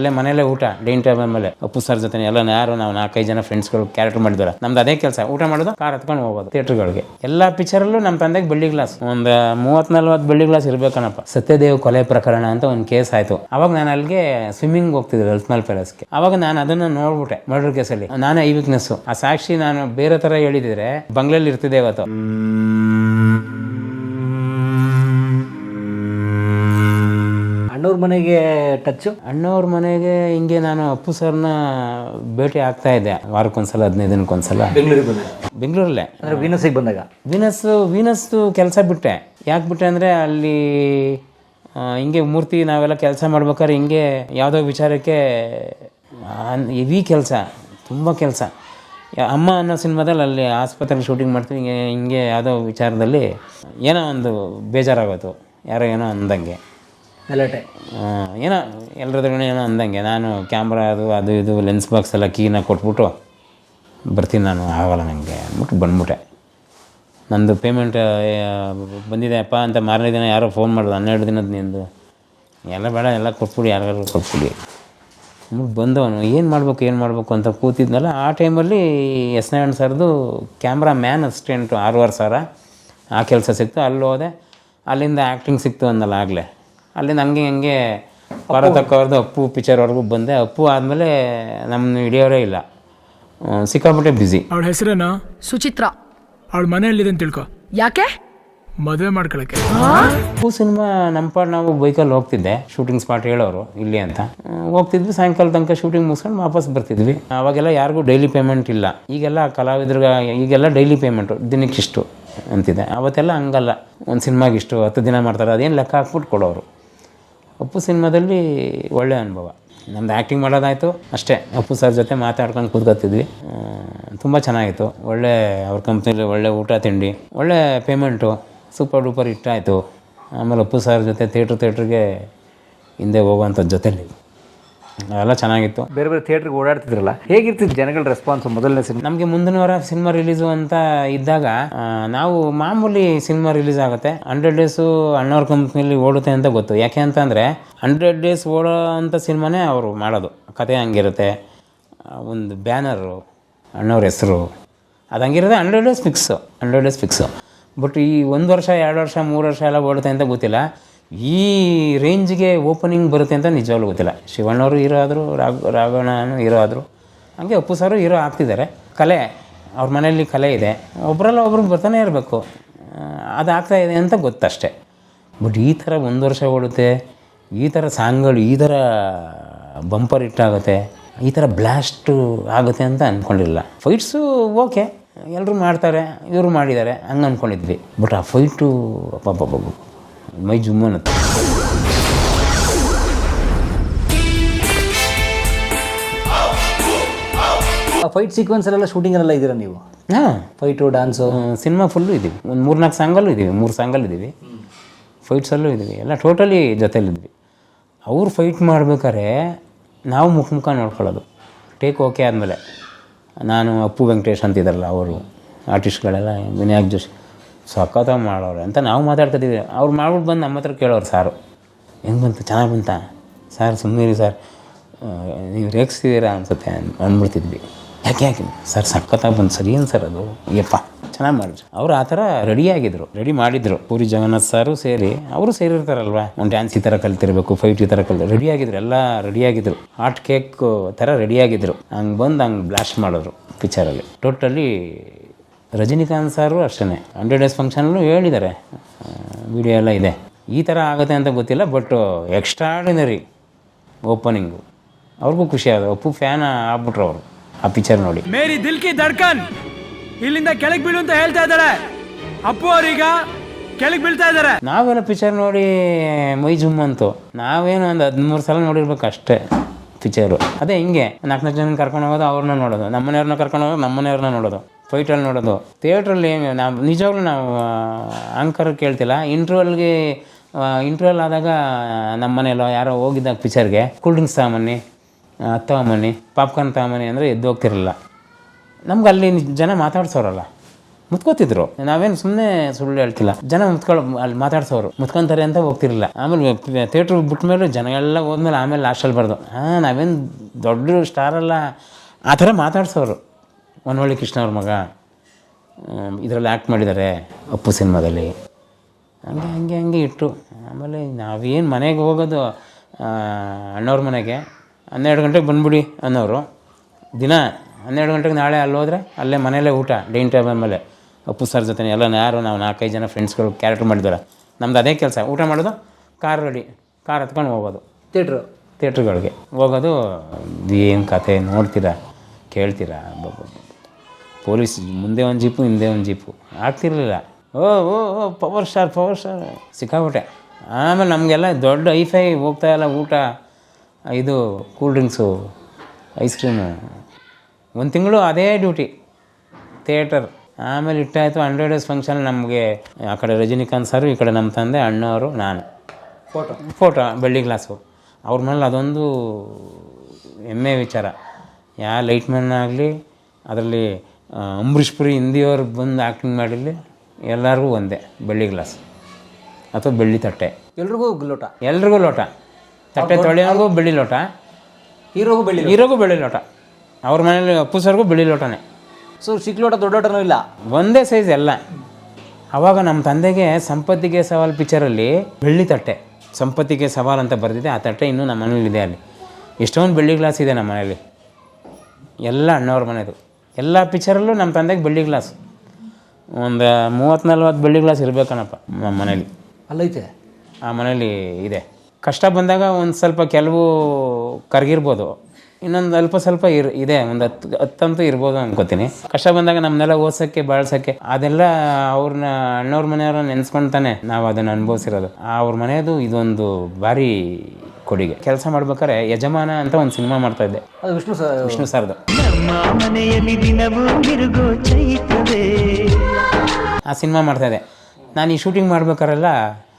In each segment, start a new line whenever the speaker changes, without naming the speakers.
ಅಲ್ಲೇ ಮನೆಯಲ್ಲೇ ಊಟ ಡೈನಿಂಗ್ ಟೇಬಲ್ ಮೇಲೆ. ಅಪ್ಪು ಸರ್ ಜೊತೆ ಎಲ್ಲ ಯಾರು ನಾವು ನಾಲ್ಕೈದು ಜನ ಫ್ರೆಂಡ್ಸ್ಗಳು ಕ್ಯಾರೆಕ್ಟರ್ ಮಾಡಿದಾರೆ ನಮ್ದು ಅದೇ ಕೆಲಸ, ಊಟ ಮಾಡೋದು ಕಾರ್ ಹತ್ಕೊಂಡು ಹೋಗೋದು ಥಿಯೇಟರ್ಗಳಿಗೆ ಎಲ್ಲ ಪಿಕ್ಚರಲ್ಲೂ ನಮ್ಮ ತಂದೆಗೆ ಬೆಳ್ಳಿ ಗ್ಲಾಸ್ ಒಂದು ಮೂವತ್ತು ನಲ್ವತ್ತು ಬೆಳ್ಳಿ ಗ್ಲಾಸ್ ಇರಬೇಕನ್ನಪ್ಪ ಸತ್ಯದೇವ್ ಕೊಲೆ ಪ್ರಕರಣ ಅಂತ ಒಂದು ಕೇಸ್ ಆಯಿತು. ಅವಾಗ ನಾನು ಅಲ್ಲಿಗೆ ಸ್ವಿಮ್ಮಿಂಗ್ ಹೋಗ್ತಿದ್ದೆ ಅಲ್ಸ್ಮಲ್ ಪ್ಯಾಲೇಸ್ಗೆ ಅವಾಗ ನಾನು ಅದನ್ನು ನೋಡ್ಬಿಟ್ಟೆ ಮರ್ಡರ್ ಕೇಸಲ್ಲಿ ನಾನೇ ಐ ವೀಕ್ನೆಸ್ಸು ಆ ಸಾಕ್ಷಿ ನಾನು ಬೇರೆ ಥರ ಹೇಳಿದರೆ ಬಂಗ್ಲೆಯಲ್ಲಿ ಇರ್ತಿದ್ದೆ ಇವತ್ತು.
ಅಣ್ಣವ್ರ ಮನೆಗೆ ಟಚ್ಚು
ಅಣ್ಣವ್ರ ಮನೆಗೆ ಹಿಂಗೆ ನಾನು ಅಪ್ಪು ಸರ್ನ ಭೇಟಿ ಆಗ್ತಾ ಇದ್ದೆ. ವಾರಕ್ಕೊಂದ್ಸಲ ಹದಿನೈದು ದಿನಕ್ಕೊಂದ್ಸಲ.
ಬೆಂಗಳೂರಿಗೆ ಬಂದಾಗ
ಬೆಂಗಳೂರಲ್ಲೇ.
ಅಂದ್ರೆ ವೀನಸ್ಸಿಗೆ ಬಂದಾಗ?
ವೀನಸ್ ವೀನಸ್ದು ಕೆಲಸ ಬಿಟ್ಟೆ. ಯಾಕೆ ಬಿಟ್ಟೆ ಅಂದರೆ ಅಲ್ಲಿ ಆ, ಹಿಂಗೆ ಮೂರ್ತಿ ನಾವೆಲ್ಲ ಕೆಲಸ ಮಾಡ್ಬೇಕಾದ್ರೆ ಹಿಂಗೆ ಯಾವುದೋ ವಿಚಾರಕ್ಕೆ ಹೆವಿ ಕೆಲಸ ತುಂಬ ಕೆಲಸ. ಅಮ್ಮ ಅನ್ನೋ ಸಿನಿಮಾದಲ್ಲಿ ಅಲ್ಲಿ ಆಸ್ಪತ್ರೆಗೆ ಶೂಟಿಂಗ್ ಮಾಡ್ತೀವಿ ಹಿಂಗೆ ಹಿಂಗೆ ಯಾವುದೋ ವಿಚಾರದಲ್ಲಿ ಏನೋ ಒಂದು ಬೇಜಾರಾಗೋದು ಯಾರೋ ಏನೋ ಅಂದಂಗೆ.
ಗಲಾಟೆ
ಏನೋ ಎಲ್ಲರದ್ರೂ ಏನೋ ಅಂದಂಗೆ. ನಾನು ಕ್ಯಾಮ್ರಾ ಅದು ಅದು ಇದು ಲೆನ್ಸ್ ಬಾಕ್ಸ್ ಎಲ್ಲ ಕೀನ ಕೊಟ್ಬಿಟ್ಟು ಬರ್ತೀನಿ ನಾನು, ಆಗೋಲ್ಲ ನನಗೆ ಅಂದ್ಬಿಟ್ಟು ಬಂದ್ಬಿಟ್ಟೆ. ನಂದು ಪೇಮೆಂಟ್ ಬಂದಿದೆ ಅಪ್ಪ ಅಂತ ಮಾರನೇ ದಿನ ಯಾರೋ ಫೋನ್ ಮಾಡಿದ್ರು, ಹನ್ನೆರಡು ದಿನದ ನಿಂದು. ಎಲ್ಲ ಬೇಡ, ಎಲ್ಲ ಕೊಟ್ಬಿಡಿ ಯಾರಿಗಾರು ಕೊಟ್ಬಿಡಿ. ಅಂದ್ಬಿಟ್ಟು ಬಂದವನು, ಏನು ಮಾಡಬೇಕು ಏನು ಮಾಡಬೇಕು ಅಂತ ಕೂತಿದ್ನಲ್ಲ, ಆ ಟೈಮಲ್ಲಿ ಎಸ್ ನಾರಾಯಣ್ ಸರ್ದು ಕ್ಯಾಮ್ರಾ ಮ್ಯಾನ್ ಅಸಿಸ್ಟೆಂಟು ಆರೂವರೆ ಸಾವಿರ ಆ ಕೆಲಸ ಸಿಕ್ತು. ಅಲ್ಲಿ ಹೋದೆ. ಅಲ್ಲಿಂದ ಆ್ಯಕ್ಟಿಂಗ್ ಸಿಕ್ತು ಅಂದಲ್ಲ ಆಗಲೇ. ಅಲ್ಲಿಂದ ಹಂಗೆ ಹಂಗೆ ಭಾರತಕ್ಕವ್ರದ್ದು ಅಪ್ಪು ಪಿಕ್ಚರ್ವರೆಗೂ ಬಂದೆ. ಅಪ್ಪು ಆದಮೇಲೆ ನಮ್ಮ ಹಿಡಿಯೋರೇ ಇಲ್ಲ. ಸಿಕ್ಕಾಪಟ್ಟೆ ಬ್ಯುಸಿ
ಅವಳ ಹೆಸರೇನ?
ಸುಚಿತ್ರ.
ಅವಳ ಮನೆಯಲ್ಲಿದೆ ಅಂತ ತಿಳ್ಕೊ.
ಯಾಕೆ?
ಮದುವೆ ಮಾಡ್ಕೊಳಕ್ಕೆ.
ಅಪ್ಪು ಸಿನಿಮಾ ನಮ್ಮ ಪಾಡ್ ನಾವು ಬೈಕಲ್ಲಿ ಹೋಗ್ತಿದ್ದೆ. ಶೂಟಿಂಗ್ ಸ್ಪಾಟ್ ಹೇಳೋರು ಇಲ್ಲಿ ಅಂತ. ಆ, ಹೋಗ್ತಿದ್ವಿ ಸಾಯಂಕಾಲ ತನಕ ಶೂಟಿಂಗ್ ಮುಗಿಸ್ಕೊಂಡು ವಾಪಸ್ ಬರ್ತಿದ್ವಿ. ಅವಾಗೆಲ್ಲ ಯಾರಿಗೂ ಡೈಲಿ ಪೇಮೆಂಟ್ ಇಲ್ಲ. ಈಗೆಲ್ಲ ಕಲಾವಿದ್ರಿಗೆ ಈಗೆಲ್ಲ ಡೈಲಿ ಪೇಮೆಂಟು ದಿನಕ್ಕಿಷ್ಟು ಅಂತಿದೆ. ಅವತ್ತೆಲ್ಲ ಹಂಗಲ್ಲ. ಒಂದು ಸಿನಿಮಾಗಿಷ್ಟು ಹತ್ತು ದಿನ ಮಾಡ್ತಾರೆ. ಅದೇನು ಲೆಕ್ಕ ಹಾಕ್ಬಿಟ್ಟು ಕೊಡೋರು. ಅಪ್ಪು ಸಿನಿಮಾದಲ್ಲಿ ಒಳ್ಳೆ ಅನುಭವ. ನಮ್ದು ಆ್ಯಕ್ಟಿಂಗ್ ಮಾಡೋದಾಯಿತು, ಅಷ್ಟೇ. ಅಪ್ಪು ಸರ್ ಜೊತೆ ಮಾತಾಡ್ಕೊಂಡು ಕೂತ್ಕೊತಿದ್ವಿ. ತುಂಬ ಚೆನ್ನಾಗಿತ್ತು. ಒಳ್ಳೆ ಅವ್ರ ಕಂಪ್ನಿಲಿ ಒಳ್ಳೆ ಊಟ ತಿಂಡಿ, ಒಳ್ಳೆ ಪೇಮೆಂಟು ಸೂಪರ್ ಡೂಪರ್ ಇಷ್ಟ ಆಯಿತು. ಆಮೇಲೆ ಅಪ್ಪು ಸರ್ ಜೊತೆ ಥಿಯೇಟ್ರ್ ಥಿಯೇಟ್ರಿಗೆ ಹಿಂದೆ ಹೋಗುವಂಥದ್ದು ಜೊತೆಲಿ. ಅದೆಲ್ಲ ಚೆನ್ನಾಗಿತ್ತು.
ಬೇರೆ ಬೇರೆ ಥಿಯೇಟ್ರಿಗೆ ಓಡಾಡ್ತಿದ್ರಲ್ಲ ಹೇಗಿರ್ತಿತ್ತು ಜನಗಳ ರೆಸ್ಪಾನ್ಸ್ ಮೊದಲನೇ ಸಿನಿಮಾ?
ನಮಗೆ ಮುಂದಿನ ವಾರ ಸಿನಿಮಾ ರಿಲೀಸು ಅಂತ ಇದ್ದಾಗ ನಾವು ಮಾಮೂಲಿ ಸಿನಿಮಾ ರಿಲೀಸ್ ಆಗುತ್ತೆ. ಹಂಡ್ರೆಡ್ ಡೇಸು ಅಣ್ಣವ್ರ ಕಂಪ್ನಿಲಿ ಓಡುತ್ತೆ ಅಂತ ಗೊತ್ತು. ಯಾಕೆ ಅಂತಂದರೆ ಹಂಡ್ರೆಡ್ ಡೇಸ್ ಓಡೋ ಅಂಥ ಸಿನಿಮಾನೇ ಅವರು ಮಾಡೋದು. ಕತೆ ಹಂಗಿರುತ್ತೆ ಒಂದು ಬ್ಯಾನರು ಅಣ್ಣವ್ರ ಹೆಸರು. ಅದು ಹಂಗಿರೋದೆ hundred days fix hundred days fix but ಈ ಒಂದು ವರ್ಷ ಎರಡು ವರ್ಷ ಮೂರು ವರ್ಷ ಎಲ್ಲ ಓಡುತ್ತೆ ಅಂತ ಗೊತ್ತಿಲ್ಲ. ಈ ರೇಂಜ್ಗೆ ಓಪನಿಂಗ್ ಬರುತ್ತೆ ಅಂತ ನಿಜವಾಗ್ಲೂ ಗೊತ್ತಿಲ್ಲ. ಶಿವಣ್ಣವರು ಹೀರೋ ರಾಘ, ರಾಘವಣ್ಣನು ಹೀರೋ ಆದರು. ಹಂಗೆ ಅಪ್ಪು ಸಾರು ಇರೋ ಆಗ್ತಿದ್ದಾರೆ. ಕಲೆ, ಅವ್ರ ಮನೆಯಲ್ಲಿ ಕಲೆ ಇದೆ. ಒಬ್ಬರಲ್ಲ ಒಬ್ರು ಬರ್ತಾನೆ ಇರಬೇಕು. ಅದು ಆಗ್ತಾ ಇದೆ ಅಂತ ಗೊತ್ತಷ್ಟೇ. ಬಟ್ ಈ ಥರ ಒಂದು ವರ್ಷ ಓಡುತ್ತೆ, ಈ ಥರ ಸಾಂಗ್ಗಳು, ಈ ಥರ ಬಂಪರ್ ಇಟ್ಟಾಗುತ್ತೆ ಈ ಥರ ಬ್ಲ್ಯಾಸ್ಟು ಆಗುತ್ತೆ ಅಂತ ಅಂದ್ಕೊಂಡಿಲ್ಲ ಫೈಟ್ಸು ಓಕೆ. ಎಲ್ಲರೂ ಮಾಡ್ತಾರೆ, ಇವರು ಮಾಡಿದ್ದಾರೆ, ಹಂಗೆ ಅಂದ್ಕೊಂಡಿದ್ವಿ ಬಟ್ ಆ ಫೈಟು ಅಪ್ಪಬ್ಬಬ್ಬ ಮೈ ಜುಮ್ಮನತ್ತೆ
ಫೈಟ್ ಸೀಕ್ವೆನ್ಸ್ ಅಲ್ಲೆಲ್ಲ ಶೂಟಿಂಗ್ ಎಲ್ಲ ಇದ್ದೀರಾ ನೀವು
ಹಾಂ
ಫೈಟು ಡ್ಯಾನ್ಸು
ಸಿನಿಮಾ ಫುಲ್ಲು ಇದ್ದೀವಿ ಒಂದು ಮೂರು ನಾಲ್ಕು ಸಾಂಗಲ್ಲೂ ಇದ್ದೀವಿ ಮೂರು ಸಾಂಗಲ್ಲಿ ಇದ್ದೀವಿ ಫೈಟ್ಸಲ್ಲೂ ಇದ್ದೀವಿ ಎಲ್ಲ ಟೋಟಲಿ ಜೊತೆಲಿದ್ವಿ ಅವ್ರು ಫೈಟ್ ಮಾಡ್ಬೇಕಾದ್ರೆ ನಾವು ಮುಖ ಮುಖ ನೋಡ್ಕೊಳ್ಳೋದು ಟೇಕ್ ಓಕೆ ಆದಮೇಲೆ ನಾನು ಅಪ್ಪು ವೆಂಕಟೇಶ್ ಅಂತಿದ್ದಾರಲ್ಲ ಅವರು ಆರ್ಟಿಸ್ಟ್ಗಳೆಲ್ಲ ವಿನಾಯಕ್ ಜೋಶಿ ಸಖತ್ತಾಗಿ ಮಾಡೋರು ಅಂತ ನಾವು ಮಾತಾಡ್ತಿದ್ದೀವಿ. ಅವ್ರು ಮಾಡ್ಬಿಟ್ಟು ಬಂದು ನಮ್ಮ ಹತ್ರ ಕೇಳೋರು ಸಾರು. ಹೆಂಗೆ ಬಂತು? ಚೆನ್ನಾಗಿ ಬಂತ? ಸರ್ ಸುಮ್ಮನೆ ಸರ್. ನೀವು ರೇಗಿಸ್ತಿದ್ದೀರಾ ಅನ್ಸುತ್ತೆ ಅನ್- ಅಂದ್ಬಿಡ್ತಿದ್ವಿ. ಯಾಕೆ ಯಾಕೆ? ಸರ್, ಸಖತ್ತಾಗಿ ಬಂತು. ಸರಿ, ಏನು ಸರ್ ಅದು? ಯಪ್ಪ, ಚೆನ್ನಾಗಿ ಮಾಡಿದ್ರು. ಅವರು ಆ ಥರ ರೆಡಿಯಾಗಿದ್ದರು ರೆಡಿ ಮಾಡಿದ್ರು. ಪೂರಿ ಜಗನ್ನಾಥ್ ಸಾರು ಸೇರಿ, ಅವರು ಸೇರಿರ್ತಾರಲ್ವ? ಒಂದು ಡ್ಯಾನ್ಸ್ ಈ ಥರ ಕಲ್ತಿರ್ಬೇಕು, ಫೈಟ್ ಈ ಥರ ಕಲ್ತು ರೆಡಿಯಾಗಿದ್ರು ಎಲ್ಲ ರೆಡಿಯಾಗಿದ್ದರು ಹಾಟ್ ಕೇಕ್ ಥರ ರೆಡಿಯಾಗಿದ್ದರು ಹಂಗೆ ಬಂದು ಹಂಗೆ ಬ್ಲಾಸ್ಟ್ ಮಾಡಿದ್ರು ಪಿಕ್ಚರಲ್ಲಿ. ಟೋಟಲಿ ರಜನಿಕಾಂತ್ ಸಾರು ಅಷ್ಟೇ ಹಂಡ್ರೆಡ್ ಡೇಸ್ ಫಂಕ್ಷನಲ್ಲೂ ಹೇಳಿದ್ದಾರೆ. ವಿಡಿಯೋ ಎಲ್ಲ ಇದೆ. ಈ ಥರ ಆಗುತ್ತೆ ಅಂತ ಗೊತ್ತಿಲ್ಲ ಬಟ್ ಎಕ್ಸ್ಟ್ರಾಡಿನರಿ ಓಪನಿಂಗು ಅವ್ರಿಗೂ ಖುಷಿ ಆದ ಅಪ್ಪು ಫ್ಯಾನ್ ಆಗ್ಬಿಟ್ರು ಅವರು ಆ ಪಿಕ್ಚರ್ ನೋಡಿ.
ಮೇರಿ ದಿಲ್ಕಿ ದಡ್ಕನ್ ಇಲ್ಲಿಂದ ಕೆಳಗೆ ಬೀಳು ಅಂತ ಹೇಳ್ತಾ ಇದ್ದಾರೆ. ಅಪ್ಪು ಅವ್ರೀಗ ಕೆಳಗೆ ಬೀಳ್ತಾ ಇದ್ದಾರೆ.
ನಾವೆಲ್ಲ ಪಿಕ್ಚರ್ ನೋಡಿ ಮೈ ಜುಮ್ ಅಂತು. ನಾವೇನು ಒಂದು ಹದಿಮೂರು ಸಲ ನೋಡಿರ್ಬೇಕು ಅಷ್ಟೇ ಪಿಕ್ಚರು ಅದೇ ಹಿಂಗೆ ನಾಲ್ಕು ನಾಲ್ಕು ಜನ ಕರ್ಕೊಂಡು ಹೋಗೋದು ಅವ್ರನ್ನ ನೋಡೋದು ನಮ್ಮನೆಯವ್ರನ್ನ ಕರ್ಕೊಂಡು ಹೋಗೋದು ನಮ್ಮನೆಯವ್ರನ್ನ ನೋಡೋದು. ಫೈಟಲ್ಲಿ ನೋಡೋದು. ಥಿಯೇಟ್ರಲ್ಲಿ ನಾವು ನಿಜವಾಗ್ಲೂ ನಾವು ಆಂಕರ್ ಕೇಳ್ತಿಲ್ಲ. ಇಂಟ್ರೋಲ್ಗೆ ಇಂಟ್ರೋಲ್ ಆದಾಗ ನಮ್ಮ ಮನೆಯಲ್ಲೋ ಯಾರೋ ಹೋಗಿದ್ದಾಗ ಪಿಕ್ಚರ್ಗೆ ಕೂಲ್ ಡ್ರಿಂಕ್ಸ್ ತಗೊಂಬನ್ನಿ ತಗೊಂಬನ್ನಿ ಪಾಪ್ಕಾರ್ನ್ ತಗೊಂಬನ್ನಿ ಅಂದರೆ ಎದ್ದು ಹೋಗ್ತಿರಲಿಲ್ಲ. ನಮ್ಗೆ ಅಲ್ಲಿ ಜನ ಮಾತಾಡ್ಸೋರಲ್ಲ. ಮುತ್ಕೋತಿದ್ರು. ನಾವೇನು ಸುಮ್ಮನೆ ಸುಳ್ಳು ಹೇಳ್ತಿಲ್ಲ. ಜನ ಮುತ್ಕೊಳ್ಳೋ ಅಲ್ಲಿ ಮಾತಾಡ್ಸೋರು. ಮುತ್ಕೊಂತಾರೆ ಅಂತ ಹೋಗ್ತಿರಲಿಲ್ಲ. ಆಮೇಲೆ ಥಿಯೇಟ್ರ್ ಬಿಟ್ಮೇಲೆ ಜನ ಎಲ್ಲ ಹೋದ್ಮೇಲೆ ಆಮೇಲೆ ಲಾಸ್ಟಲ್ಲಿ ಬರ್ದು ಹಾಂ ನಾವೇನು ದೊಡ್ಡ ಸ್ಟಾರಲ್ಲ ಆ ಥರ ಮಾತಾಡ್ಸೋರು. ಒನ್ನೊಳ್ಳಿ ಕೃಷ್ಣ ಅವ್ರ ಮಗ ಇದರಲ್ಲಿ ಆ್ಯಕ್ಟ್ ಮಾಡಿದ್ದಾರೆ ಅಪ್ಪು ಸಿನಿಮಾದಲ್ಲಿ. ಹಂಗೆ ಹಂಗೆ ಹಂಗೆ ಇಟ್ಟು ಆಮೇಲೆ ನಾವೇನು ಮನೆಗೆ ಹೋಗೋದು ಅಣ್ಣವ್ರ ಮನೆಗೆ ಹನ್ನೆರಡು ಗಂಟೆಗೆ ಬಂದ್ಬಿಡಿ ಅನ್ನೋರು ದಿನ ಹನ್ನೆರಡು ಗಂಟೆಗೆ ನಾಳೆ ಅಲ್ಲಿ ಹೋದರೆ ಅಲ್ಲೇ ಮನೆಯಲ್ಲೇ ಊಟ ಡೈನಿಂಗ್ ಟೇಬಲ್ ಮೇಲೆ. ಅಪ್ಪು ಸರ್ ಜೊತೆ ಎಲ್ಲ ಯಾರು ನಾವು ನಾಲ್ಕೈದು ಜನ ಫ್ರೆಂಡ್ಸ್ಗಳು ಕ್ಯಾರೆಕ್ಟರ್ ಮಾಡಿದ್ದಾರೆ. ನಮ್ದು ಅದೇ ಕೆಲಸ ಊಟ ಮಾಡೋದು ಕಾರ್ ರೆಡಿ ಕಾರ್ ಹತ್ಕೊಂಡು ಹೋಗೋದು.
ಥಿಯೇಟ್ರು
ಥಿಯೇಟ್ರ್ಗಳಿಗೆ ಹೋಗೋದು ಏನು ಕತೆ ನೋಡ್ತೀರಾ ಕೇಳ್ತೀರಾ. ಪೊಲೀಸ್ ಮುಂದೆ ಒಂದು ಜೀಪು ಹಿಂದೆ ಒಂದು ಜೀಪು. ಆಗ್ತಿರ್ಲಿಲ್ಲ. ಓ ಓ ಓ ಪವರ್ ಸ್ಟಾರ್ ಪವರ್ ಸ್ಟಾರ್ ಸಿಕ್ಕಾಬಿಟ್ಟೆ ಆಮೇಲೆ ನಮಗೆಲ್ಲ ದೊಡ್ಡ ಐಫೈ ಹೋಗ್ತಾ ಇಲ್ಲ ಊಟ. ಇದು ಕೂಲ್ ಡ್ರಿಂಕ್ಸು ಐಸ್ ಕ್ರೀಮು. ಒಂದು ತಿಂಗಳು ಅದೇ ಡ್ಯೂಟಿ ಥಿಯೇಟರ್. ಆಮೇಲೆ ಇಟ್ಟಾಯಿತು ಹಂಡ್ರೆಡ್ ಡೇಸ್ ಫಂಕ್ಷನ್ ನಮಗೆ. ಆ ಕಡೆ ರಜನಿಕಾಂತ್ ಸರ್ ಈ ಕಡೆ ನಮ್ಮ ತಂದೆ ಅಣ್ಣವರು ನಾನು.
ಫೋಟೋ
ಫೋಟೋ ಬೆಳ್ಳಿ ಗ್ಲಾಸು ಅವ್ರ ಮೇಲೆ ಅದೊಂದು ಹೆಮ್ಮೆ ವಿಚಾರ. ಯಾವ ಲೈಟ್ ಮ್ಯಾನ್ ಆಗಲಿ ಅದರಲ್ಲಿ ಅಂಬರೀಷ್ ಪುರಿ ಹಿಂದಿಯವ್ರು ಬಂದು ಆ್ಯಕ್ಟಿಂಗ್ ಮಾಡಿರಲಿ ಎಲ್ಲರಿಗೂ ಒಂದೇ ಬೆಳ್ಳಿ ಗ್ಲಾಸ್ ಅಥವಾ ಬೆಳ್ಳಿ ತಟ್ಟೆ.
ಎಲ್ರಿಗೂ ಲೋಟ.
ಎಲ್ರಿಗೂ ಲೋಟ. ತಟ್ಟೆ ತೊಳೆಯೋರಿಗೂ ಬೆಳ್ಳಿ ಲೋಟ.
ಹೀರೋಗೂ ಬೆಳ್ಳಿ
ಹೀರೋಗೂ ಬೆಳ್ಳಿ ಲೋಟ. ಅವ್ರ ಮನೇಲಿ ಅಪ್ಪು ಸರ್ಗೂ ಬೆಳ್ಳಿ ಲೋಟನೇ.
ಸೊ ಚಿಕ್ಕ ಲೋಟ ದೊಡ್ಡ ಲೋಟನೂ ಇಲ್ಲ.
ಒಂದೇ ಸೈಜ್ ಎಲ್ಲ. ಆವಾಗ ನಮ್ಮ ತಂದೆಗೆ ಸಂಪತ್ತಿಗೆ ಸವಾಲ್ ಪಿಕ್ಚರಲ್ಲಿ ಬೆಳ್ಳಿ ತಟ್ಟೆ ಸಂಪತ್ತಿಗೆ ಸವಾಲ್ ಅಂತ ಬರೆದಿದೆ. ಆ ತಟ್ಟೆ ಇನ್ನೂ ನಮ್ಮ ಮನೇಲಿದೆ ಅಲ್ಲಿ. ಎಷ್ಟೊಂದು ಬೆಳ್ಳಿ ಗ್ಲಾಸ್ ಇದೆ ನಮ್ಮ ಮನೇಲಿ ಎಲ್ಲ ಅಣ್ಣವ್ರ ಮನೆದು. ಎಲ್ಲ ಪಿಕ್ಚರಲ್ಲೂ ನಮ್ಮ ತಂದೆಗೆ ಬೆಳ್ಳಿ ಗ್ಲಾಸ್ ಒಂದು ಮೂವತ್ತು ನಲ್ವತ್ತು ಬೆಳ್ಳಿ ಗ್ಲಾಸ್ ಇರಬೇಕನಪ್ಪ ನಮ್ಮ ಮನೇಲಿ.
ಅಲ್ಲೈತೆ?
ಆ ಮನೇಲಿ ಇದೆ. ಕಷ್ಟ ಬಂದಾಗ ಒಂದು ಸ್ವಲ್ಪ ಕೆಲವು ಕರಗಿರ್ಬೋದು. ಇನ್ನೊಂದು ಅಲ್ಪ ಸ್ವಲ್ಪ ಇರ್ ಇದೆ ಒಂದು ಹತ್ತು ಹತ್ತಂತೂ ಇರ್ಬೋದು ಅನ್ಕೋತೀನಿ. ಕಷ್ಟ ಬಂದಾಗ ನಮ್ಮನ್ನೆಲ್ಲ ಓದ್ಸೋಕ್ಕೆ ಬಾಳ್ಸೋಕ್ಕೆ ಅದೆಲ್ಲ ಅವ್ರನ್ನ ಅಣ್ಣವ್ರ ಮನೆಯವ್ರ ನೆನೆಸ್ಕೊಂತಾನೆ ನಾವು ಅದನ್ನು ಅನುಭವಿಸಿರೋದು. ಅವ್ರ ಮನೆಯದು ಇದೊಂದು ಭಾರಿ ಕೊಡುಗೆ. ಕೆಲಸ ಮಾಡ್ಬೇಕಾದ್ರೆ ಯಜಮಾನ ಅಂತ ಒಂದು ಸಿನಿಮಾ ಮಾಡ್ತಾ ಇದ್ದೆ.
ಅದು ವಿಷ್ಣು ಸರ್
ವಿಷ್ಣು ಸರ್ದು.
ಮನೆಯಲ್ಲಿ ದಿನವೂ ಮಿರುಗೋ ಚೈತ್ರವೇ.
ಆ ಸಿನಿಮಾ ಮಾಡ್ತಾಯಿದ್ದೆ ನಾನು ಈ ಶೂಟಿಂಗ್ ಮಾಡ್ಬೇಕಾರೆಲ್ಲ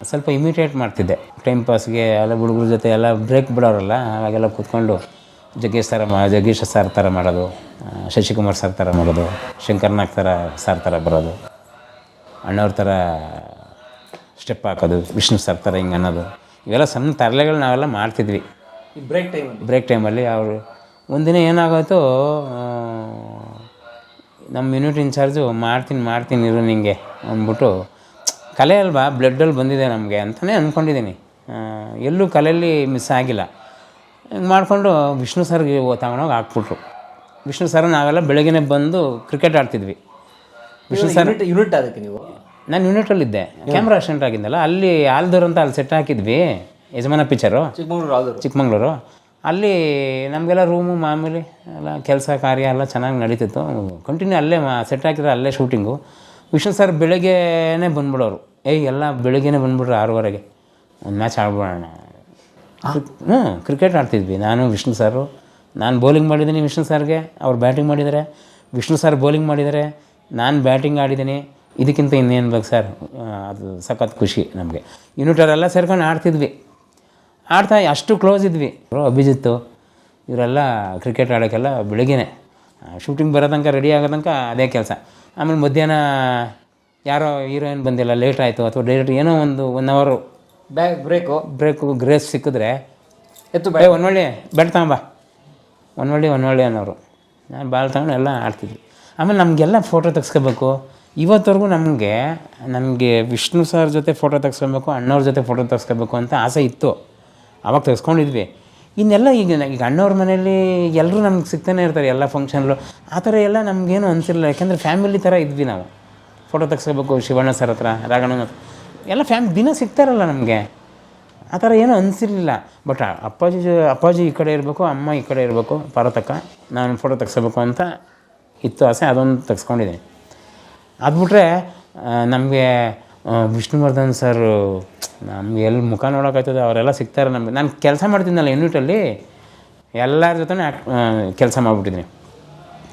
ಸ್ವಲ್ಪ ಇಮಿಟೇಟ್ ಮಾಡ್ತಿದ್ದೆ. ಟೈಮ್ ಪಾಸ್ಗೆ ಎಲ್ಲ ಹುಡುಗರ ಜೊತೆ ಎಲ್ಲ ಬ್ರೇಕ್ ಬಿಡೋರಲ್ಲ ಅವಾಗೆಲ್ಲ ಕೂತ್ಕೊಂಡು ಜಗ್ಗೇಶ್ ಸರ್ ಮಾ ಜಗ್ಗೇಶ್ ಸರ್ ಥರ ಮಾಡೋದು ಶಶಿಕುಮಾರ್ ಸರ್ ಥರ ಮಾಡೋದು ಶಂಕರ್ನಾಗ್ ಥರ ಸರ್ ಥರ ಬರೋದು ಅಣ್ಣವ್ರ ಥರ ಸ್ಟೆಪ್ ಹಾಕೋದು ವಿಷ್ಣು ಸರ್ ಥರ ಹಿಂಗೆ ಅನ್ನೋದು. ಇವೆಲ್ಲ ಸಣ್ಣ ತರಲೆಗಳು ನಾವೆಲ್ಲ ಮಾಡ್ತಿದ್ವಿ.
ಈ ಬ್ರೇಕ್ ಟೈಮ್
ಬ್ರೇಕ್ ಟೈಮಲ್ಲಿ ಅವರು ಒಂದಿನ ಏನಾಗೋಯ್ತು ನಮ್ಮ ಯೂನಿಟ್ ಇನ್ಚಾರ್ಜು ಮಾಡ್ತೀನಿ ಮಾಡ್ತೀನಿ ಇರು ನಿಂಗೆ ಅಂದ್ಬಿಟ್ಟು ಕಲೆ ಅಲ್ವಾ ಬ್ಲಡ್ಡಲ್ಲಿ ಬಂದಿದೆ ನಮಗೆ ಅಂತಲೇ ಅಂದ್ಕೊಂಡಿದ್ದೀನಿ ಎಲ್ಲೂ ಕಲೆಯಲ್ಲಿ ಮಿಸ್ ಆಗಿಲ್ಲ. ಹಿಂಗೆ ಮಾಡಿಕೊಂಡು ವಿಷ್ಣು ಸರ್ಗೆ ತಗೊಂಡೋಗಿ ಹಾಕ್ಬಿಟ್ರು. ವಿಷ್ಣು ಸರ್ ನಾವೆಲ್ಲ ಬೆಳಗ್ಗೆ ಬಂದು ಕ್ರಿಕೆಟ್ ಆಡ್ತಿದ್ವಿ. ವಿಷ್ಣು ಸರ್
ಯೂನಿಟ್ ಅದಕ್ಕೆ ನೀವು?
ನಾನು ಯೂನಿಟಲ್ಲಿದ್ದೆ ಕ್ಯಾಮ್ರಾ ಅಸ್ಟೆಂಟ್ ಆಗಿದ್ದಲ್ಲ ಅಲ್ಲಿ ಆಲ್ದೂರ್ ಅಂತ ಅಲ್ಲಿ ಸೆಟ್ ಹಾಕಿದ್ವಿ. ಯಜಮಾನ ಪಿಕ್ಚರು
ಚಿಕ್ಕಮಂಗ್ಳೂರು
ಚಿಕ್ಕಮಂಗ್ಳೂರು. ಅಲ್ಲಿ ನಮಗೆಲ್ಲ ರೂಮು ಮಾಮೂಲಿ ಎಲ್ಲ ಕೆಲಸ ಕಾರ್ಯ ಎಲ್ಲ ಚೆನ್ನಾಗಿ ನಡೀತಿತ್ತು. ಕಂಟಿನ್ಯೂ ಅಲ್ಲೇ ಮಾ ಸೆಟ್ ಹಾಕಿದ್ರೆ ಅಲ್ಲೇ ಶೂಟಿಂಗು ವಿಷ್ಣು ಸರ್ ಬೆಳಗ್ಗೆನೇ ಬಂದ್ಬಿಡೋರು. ಏಯ್ ಎಲ್ಲ ಬೆಳಗ್ಗೆನೇ ಬಂದ್ಬಿಟ್ರು ಆರೂವರೆಗೆ. ಒಂದು ಮ್ಯಾಚ್ ಆಡ್ಬಿಡೋಣ. ಹ್ಞೂ ಕ್ರಿಕೆಟ್ ಆಡ್ತಿದ್ವಿ. ನಾನು ವಿಷ್ಣು ಸರು ನಾನು ಬೌಲಿಂಗ್ ಮಾಡಿದ್ದೀನಿ ವಿಷ್ಣು ಸರ್ಗೆ ಅವ್ರು ಬ್ಯಾಟಿಂಗ್ ಮಾಡಿದ್ದಾರೆ. ವಿಷ್ಣು ಸರ್ ಬೌಲಿಂಗ್ ಮಾಡಿದ್ದಾರೆ. ನಾನು ಬ್ಯಾಟಿಂಗ್ ಆಡಿದ್ದೀನಿ. ಇದಕ್ಕಿಂತ ಇನ್ನೇನು ಬೇಕು ಸರ್ ಅದು ಸಖತ್ ಖುಷಿ ನಮಗೆ. ಯೂನಿಟರೆಲ್ಲ ಸೇರ್ಕೊಂಡು ಆಡ್ತಿದ್ವಿ. ಆಡ್ತಾ ಅಷ್ಟು ಕ್ಲೋಸ್ ಇದ್ವಿ. ಬ್ರೋ ಅಭಿಜಿತ್ ಇವರೆಲ್ಲ ಕ್ರಿಕೆಟ್ ಆಡೋಕ್ಕೆಲ್ಲ ಬೆಳಗ್ಗೆನೆ. ಶೂಟಿಂಗ್ ಬರೋ ತನಕ ರೆಡಿ ಆಗೋ ತನಕ ಅದೇ ಕೆಲಸ. ಆಮೇಲೆ ಮಧ್ಯಾಹ್ನ ಯಾರೋ ಹೀರೋಯಿನ್ ಬಂದಿಲ್ಲ ಲೇಟ್ ಆಯಿತು ಅಥವಾ ಡೈರೆಕ್ಟ್ ಏನೋ ಒಂದು ಒನ್ ಅವರು
ಬ್ಯಾಗ್ ಬ್ರೇಕು
ಬ್ರೇಕು ಗ್ರೇಸ್ ಸಿಕ್ಕಿದ್ರೆ
ಎತ್ತು
ಬೇ ಒನ್ನೊಳ್ಳೆ ಬೆಟ್ ತಗೊಂಬ. ಒನ್ನೊಳ್ಳೆ ಒನ್ನೊಳ್ಳೆ ಅನ್ನೋರು. ನಾನು ಬಾಲ್ ತಗೊಂಡು ಎಲ್ಲ ಆಡ್ತಿದ್ವಿ. ಆಮೇಲೆ ನಮಗೆಲ್ಲ ಫೋಟೋ ತೆಗ್ಸ್ಕೋಬೇಕು. ಇವತ್ತವರೆಗೂ ನಮಗೆ ನಮಗೆ ವಿಷ್ಣು ಸರ್ ಜೊತೆ ಫೋಟೋ ತೆಗ್ಸ್ಕೊಬೇಕು ಅಣ್ಣವ್ರ ಜೊತೆ ಫೋಟೋ ತೆಗ್ಸ್ಕೋಬೇಕು ಅಂತ ಆಸೆ ಇತ್ತು. ಆವಾಗ ತೆಗೆಸ್ಕೊಂಡಿದ್ವಿ ಇನ್ನೆಲ್ಲ ಈಗ ಈಗ ಅಣ್ಣವ್ರ ಮನೇಲಿ ಎಲ್ಲರೂ ನಮ್ಗೆ ಸಿಗ್ತಾನೆ ಇರ್ತಾರೆ, ಎಲ್ಲ ಫಂಕ್ಷನ್ಲು ಆ ಥರ ಎಲ್ಲ ನಮಗೇನು ಅನಿಸಿರಲಿಲ್ಲ. ಯಾಕೆಂದರೆ ಫ್ಯಾಮಿಲಿ ಥರ ಇದ್ವಿ ನಾವು. ಫೋಟೋ ತೆಗ್ಸ್ಕೋಬೇಕು, ಶಿವಣ್ಣ ಸರ್ ಹತ್ರ ರಾಘಣ್ಣನ ಹತ್ರ. ಎಲ್ಲ ಫ್ಯಾಮ್ ದಿನ ಸಿಗ್ತಾರಲ್ಲ ನಮಗೆ. ಆ ಥರ ಏನೂ ಅನಿಸಿರಲಿಲ್ಲ. ಬಟ್ ಅಪ್ಪಾಜಿ ಅಪ್ಪಾಜಿ ಈ ಕಡೆ ಇರಬೇಕು, ಅಮ್ಮ ಈ ಕಡೆ ಇರಬೇಕು ಪಾರ್ವತಕ್ಕ ನಾನು ಫೋಟೋ ತೆಗ್ಸ್ಬೇಕು ಅಂತ ಇತ್ತು ಆಸೆ, ಅದೊಂದು ತೆಗ್ಸ್ಕೊಂಡಿದ್ದೀನಿ. ಅದು ಬಿಟ್ರೆ ನಮಗೆ ವಿಷ್ಣುವರ್ಧನ್ ಸರ್ ನಮ್ಗೆ ಎಲ್ಲಿ ಮುಖ ನೋಡೋಕ್ಕಾಯ್ತದೆ ಅವರೆಲ್ಲ ಸಿಗ್ತಾರೆ ನಮಗೆ. ನಾನು ಕೆಲಸ ಮಾಡ್ತಿದ್ದೆನಲ್ಲ ಯೂನಿಟಲ್ಲಿ ಎಲ್ಲರ ಜೊತೆ ಕೆಲಸ ಮಾಡಿಬಿಟ್ಟಿದ್ದೀನಿ